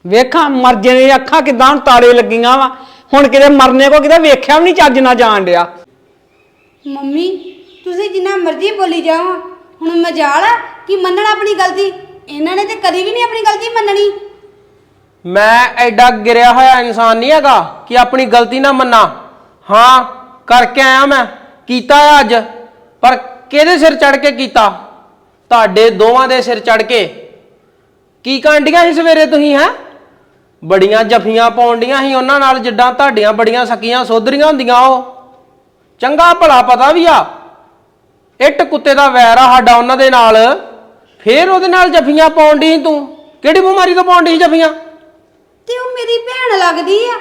ਵੇਖਾਂ ਮਰਜੇ ਦੀਆਂ ਅੱਖਾਂ ਕਿਦਾਂ ਤਾਰੇ ਲੱਗੀਆਂ ਵਾ। ਹੁਣ ਕਿਤੇ ਮਰਨੇ ਕੋ ਕਿਤੇ ਵੇਖਿਆ ਵੀ ਨਹੀਂ ਚੱਜ ਨਾ ਜਾਣ ਡਿਆ। ਮੰਮੀ ਤੁਸੀਂ ਜਿੰਨਾ ਮਰਜ਼ੀ ਬੋਲੀ ਜਾਓ। ਹੁਣ ਮਜਾਲ ਆ ਕਿ ਮੰਨਣਾ ਆਪਣੀ ਗਲਤੀ ਇਹਨਾਂ ਨੇ ਤੇ ਕਦੀ ਵੀ ਨਹੀਂ ਆਪਣੀ ਗਲਤੀ ਮੰਨਣੀ। ਮੈਂ ਐਡਾ ਗਿਰਿਆ ਹੋਇਆ ਇਨਸਾਨ ਨਹੀਂ ਹੈਗਾ ਕਿ ਆਪਣੀ ਗਲਤੀ ਨਾ ਮੰਨਾਂ। ਹਾਂ ਕਰਕੇ ਆਇਆ ਮੈਂ। ਕੀਤਾ ਹੈ ਅੱਜ ਪਰ ਕਿਹਦੇ ਸਿਰ ਚੜ ਕੇ ਕੀਤਾ? ਤੁਹਾਡੇ ਦੋਵਾਂ ਦੇ ਸਿਰ ਚੜ ਕੇ। ਕੀ ਕਾਂਡੀਆਂ ਸੀ ਸਵੇਰੇ ਤੁਸੀਂ ਹੈ? ਬੜੀਆਂ ਜਫੀਆਂ ਪਾਉਂਦੀਆਂ ਸੀ ਉਹਨਾਂ ਨਾਲ ਜਿੱਦਾਂ ਤੁਹਾਡੀਆਂ ਬੜੀਆਂ ਸਕੀਆਂ ਸੋਧਰੀਆਂ ਹੁੰਦੀਆਂ ਉਹ। ਚੰਗਾ ਭਲਾ ਪਤਾ ਵੀ ਆ ਇੱਟ ਕੁੱਤੇ ਦਾ ਵੈਰ ਆ ਸਾਡਾ ਉਹਨਾਂ ਦੇ ਨਾਲ। ਫੇਰ ਉਹਦੇ ਨਾਲ ਜਫੀਆਂ ਪਾਉਂਦੀ ਸੀ ਤੂੰ? ਕਿਹੜੀ ਬਿਮਾਰੀ ਤੋਂ ਪਾਉਂਦੀ ਸੀ ਜਫੀਆਂ? ਤੇ ਉਹ ਮੇਰੀ ਭੈਣ ਲੱਗਦੀ ਆ।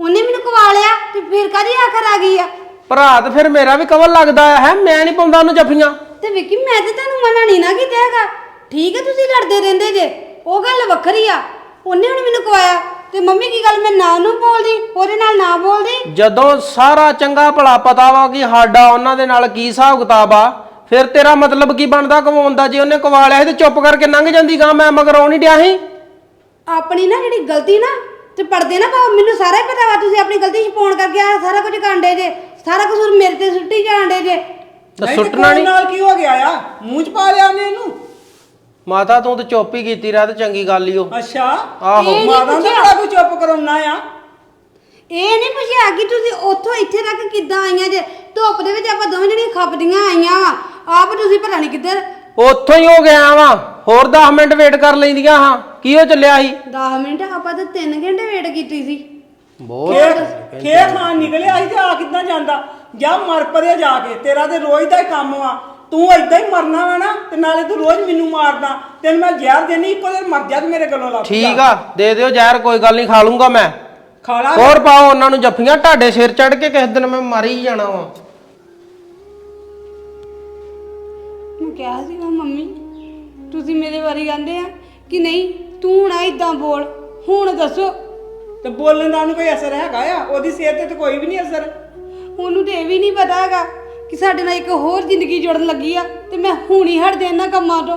ਉਹਨੇ ਮੈਨੂੰ ਕਵਾ ਲਿਆ ਤੇ ਫਿਰ ਕਾਦੀ ਆਖਰ ਆ ਗਈ ਆ? ਭਰਾ ਤੇ ਫਿਰ ਮੇਰਾ ਵੀ ਕਵਲ ਲੱਗਦਾ ਹੈ? ਮੈਂ ਨਹੀਂ ਪਾਉਂਦਾ ਉਹਨੂੰ ਜਫੀਆਂ। ਤੇ ਵਿੱਕੀ ਮੈਂ ਤੇ ਤੁਹਾਨੂੰ ਮਨਾ ਨਹੀਂ ਨਾ ਕੀਤਾ ਹੈਗਾ। ਠੀਕ ਹੈ ਤੁਸੀਂ ਲੜਦੇ ਰਹਿੰਦੇ ਜੇ। ਉਹ ਗੱਲ ਵੱਖਰੀ ਆ। ਉਹਨੇ ਹੁਣ ਮੈਨੂੰ ਕਵਾਇਆ ਤੇ ਮੰਮੀ ਕੀ ਗੱਲ ਮੈਂ ਨਾ ਉਹਨੂੰ ਬੋਲਦੀ ਉਹਦੇ ਨਾਲ ਨਾ ਬੋਲਦੀ? ਜਦੋਂ ਸਾਰਾ ਚੰਗਾ ਭਲਾ ਪਤਾ ਵਾ ਕਿ ਸਾਡਾ ਉਹਨਾਂ ਦੇ ਨਾਲ ਕੀ ਹਿਸਾਬ ਕਿਤਾਬ ਆ ਫਿਰ ਤੇਰਾ ਮਤਲਬ ਕੀ ਬਣਦਾ ਕਮਾਉਣ ਦਾ ਜੇ ਉਹਨੇ ਕਵਾ ਲਿਆ ਸੀ ਤੇ ਚੁੱਪ ਕਰਕੇ ਲੰਘ ਜਾਂਦੀ ਗਾ ਮੈਂ ਮਗਰ ਆਉਣ ਨਹੀਂ ਡਿਆ ਸੀ? ਆਪਣੀ ਨਾ ਜਿਹੜੀ ਗਲਤੀ ਨਾ ਤੇ ਪੜਦੇ ਨਾ ਪਾਓ ਮੈਨੂੰ ਸਾਰਾ ਹੀ ਪਤਾ ਵਾ ਤੁਸੀਂ ਆਪਣੀ ਗਲਤੀ ਛਪਾਉਣ ਕਰਕੇ ਆ ਸਾਰਾ ਕੁਝ ਕਾਂਡੇ ਜੇ ਸਾਰਾ ਕਸੂਰ ਮੇਰੇ ਤੇ ਸੁੱਟੀ ਜਾਂਦੇ ਜੇ। ਤੇ ਸੁੱਟਣਾ ਨਹੀਂ ਨਾਲ ਕੀ ਹੋ ਗਿਆ ਆ? ਮੂੰਹ 'ਚ ਪਾ ਲਿਆ ਉਹਨੇ ਇਹਨੂੰ? ਮਾਤਾ ਤੂੰ ਤੇ ਚੁੱਪ ਹੀ ਕੀਤੀ ਰਹਿ ਤੇ ਚੰਗੀ ਗੱਲ ਹੀ ਉਹ ਅੱਛਾ ਆਹੋ। ਇਹ ਨੀ ਮਾਤਾ ਪੁੱਛਿਆ। ਬੜਾ ਕੋਈ ਚੁੱਪ ਕਰਾਉਣਾ ਆ? ਇਹ ਨਹੀਂ ਪੁੱਛਿਆ ਕਿ ਤੁਸੀਂ ਉੱਥੋਂ ਇੱਥੇ ਤੱਕ ਕਿੱਦਾਂ ਆਈਆਂ ਜੇ? ਧੁੱਪ ਦੇ ਵਿੱਚ ਆਪਾਂ ਦੋਵੇਂ ਜਣੀਆਂ ਖੱਪਦੀਆਂ ਆਈਆਂ ਵਾ। ਆਪ ਤੁਸੀਂ ਪਤਾ ਨਹੀਂ ਕਿੱਧਰ। ਉੱਥੋਂ ਹੀ ਹੋ ਗਿਆ ਵਾ। ਹੋਰ 10 ਮਿੰਟ ਵੇਟ ਕਰ ਲੈਂਦੀਆਂ ਹਾਂ। ਕੀ ਉਹ ਚੱਲਿਆ ਸੀ? 10 ਮਿੰਟ ਆਪਾਂ ਤਾਂ 3 ਘੰਟੇ ਵੇਟ ਕੀਤੀ ਸੀ। ਬਹੁਤ ਖੇ ਖੇ ਖਾਨ ਨਿਕਲਿਆ ਸੀ ਤੇ ਆ ਕਿੱਦਾਂ ਜਾਂਦਾ? ਜਾ ਮਰ ਪਰੇ ਜਾ ਕੇ। ਤੇਰਾ ਤੇ ਰੋਜ਼ ਦਾ ਹੀ ਕੰਮ ਵਾ। ਤੂੰ ਏਦਾਂ ਹੀ ਮਰਨਾ ਵਾ ਨਾ ਤੇ ਨਾਲੇ ਤੂੰ ਰੋਜ਼ ਮੈਨੂੰ ਮਾਰਦਾ ਤੈਨੂੰ ਮੈਂ ਜ਼ਹਿਰ ਦੇਣੀ ਇੱਕੋ ਦਿਨ ਮਰ ਜਾ ਤੇ ਮੇਰੇ ਗਲੋਂ ਲੱਗ ਠੀਕ ਆ ਦੇ ਦਿਓ ਜ਼ਹਿਰ ਕੋਈ ਗੱਲ ਨਹੀਂ ਖਾ ਲੂੰਗਾ ਮੈਂ। ਖਾ ਲਾ। ਹੋਰ ਪਾਓ ਉਹਨਾਂ ਨੂੰ ਜੱਫੀਆਂ ਤੁਹਾਡੇ ਸਿਰ ਚੜ ਕੇ ਕਿਸੇ ਦਿਨ ਮੈਂ ਮਰ ਹੀ ਜਾਣਾ ਵਾ। ਮੈਂ ਕਿਹਾ ਸੀਗਾ ਮੰਮੀ ਤੁਸੀਂ ਮੇਰੇ ਬਾਰੇ ਕਹਿੰਦੇ ਆ ਕਿ ਨਹੀਂ ਤੂੰ ਨਾ ਇਦਾਂ ਬੋਲ ਹੁਣ ਦੱਸੋ। ਤੇ ਬੋਲਣ ਦਾ ਉਹਨੂੰ ਕੋਈ ਅਸਰ ਹੈਗਾ ਆ? ਉਹਦੀ ਸਿਹਤ ਤੇ ਤਾਂ ਕੋਈ ਵੀ ਨਹੀਂ ਅਸਰ। ਉਹਨੂੰ ਤੇ ਇਹ ਵੀ ਨਹੀਂ ਪਤਾ ਹੈਗਾ ਕਿ ਸਾਡੇ ਨਾਲ ਇੱਕ ਹੋਰ ਜ਼ਿੰਦਗੀ ਜੁੜਨ ਲੱਗੀ ਆ ਤੇ ਮੈਂ ਹੁਣ ਹੀ ਹਟ ਦੇ ਇਹਨਾਂ ਕੰਮਾਂ ਤੋਂ।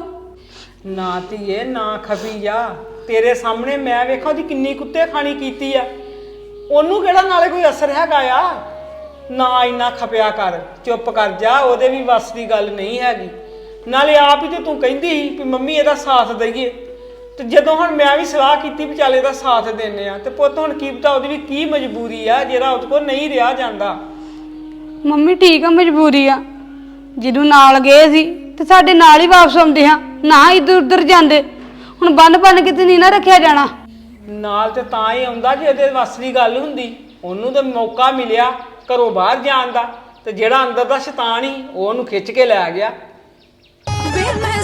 ਨਾ ਧੀਏ, ਨਾ ਖਪੀ ਜਾ ਤੇਰੇ ਸਾਹਮਣੇ ਮੈਂ ਵੇਖਾਂ ਉਹਦੀ ਕਿੰਨੀ ਕੁੱਤੇ ਖਾਣੀ ਕੀਤੀ ਆ। ਉਹਨੂੰ ਕਿਹੜਾ ਨਾਲੇ ਕੋਈ ਅਸਰ ਹੈਗਾ ਆ? ਨਾ ਇੰਨਾ ਖਪਿਆ ਕਰ, ਚੁੱਪ ਕਰ ਜਾ, ਉਹਦੇ ਵੀ ਵੱਸ ਦੀ ਗੱਲ ਨਹੀਂ ਹੈਗੀ। ਨਾਲੇ ਆਪ ਹੀ ਤੇ ਤੂੰ ਕਹਿੰਦੀ ਸੀ ਵੀ ਮੰਮੀ ਇਹਦਾ ਸਾਥ ਦਈਏ। ਤੇ ਜਦੋਂ ਹੁਣ ਮੈਂ ਵੀ ਸਲਾਹ ਕੀਤੀ ਵੀ ਚੱਲ ਇਹਦਾ ਸਾਥ ਦਿੰਨੇ ਆ, ਤੇ ਪੁੱਤ ਹੁਣ ਕੀ ਪਤਾ ਉਹਦੀ ਵੀ ਕੀ ਮਜਬੂਰੀ ਆ, ਜਿਹੜਾ ਉਹਦੇ ਕੋਲ ਨਹੀਂ ਰਿਹਾ ਜਾਂਦਾ। ਮੰਮੀ ਠੀਕ ਆ ਮਜਬੂਰੀ ਆ। ਜਦੋਂ ਨਾਲ ਗਏ ਸੀ ਤੇ ਸਾਡੇ ਨਾਲ ਹੀ ਵਾਪਸ ਆਉਂਦੇ ਹਾਂ ਨਾ ਇੱਧਰ ਉੱਧਰ ਜਾਂਦੇ। ਹੁਣ ਬੰਨ ਬੰਨ ਕੇ ਤੇ ਨਹੀਂ ਨਾ ਰੱਖਿਆ ਜਾਣਾ। ਨਾਲ ਤੇ ਤਾਂ ਹੀ ਆਉਂਦਾ ਜੇ ਉਹਦੇ ਵੱਸ ਦੀ ਗੱਲ ਹੁੰਦੀ। ਉਹਨੂੰ ਤਾਂ ਮੌਕਾ ਮਿਲਿਆ ਘਰੋਂ ਬਾਹਰ ਜਾਣ ਦਾ। ਤੇ ਜਿਹੜਾ ਅੰਦਰ ਦਾ ਸ਼ੈਤਾਨ ਹੀ ਉਹ ਉਹਨੂੰ ਖਿੱਚ ਕੇ ਲੈ ਗਿਆ। ਵੇ ਮੈਂ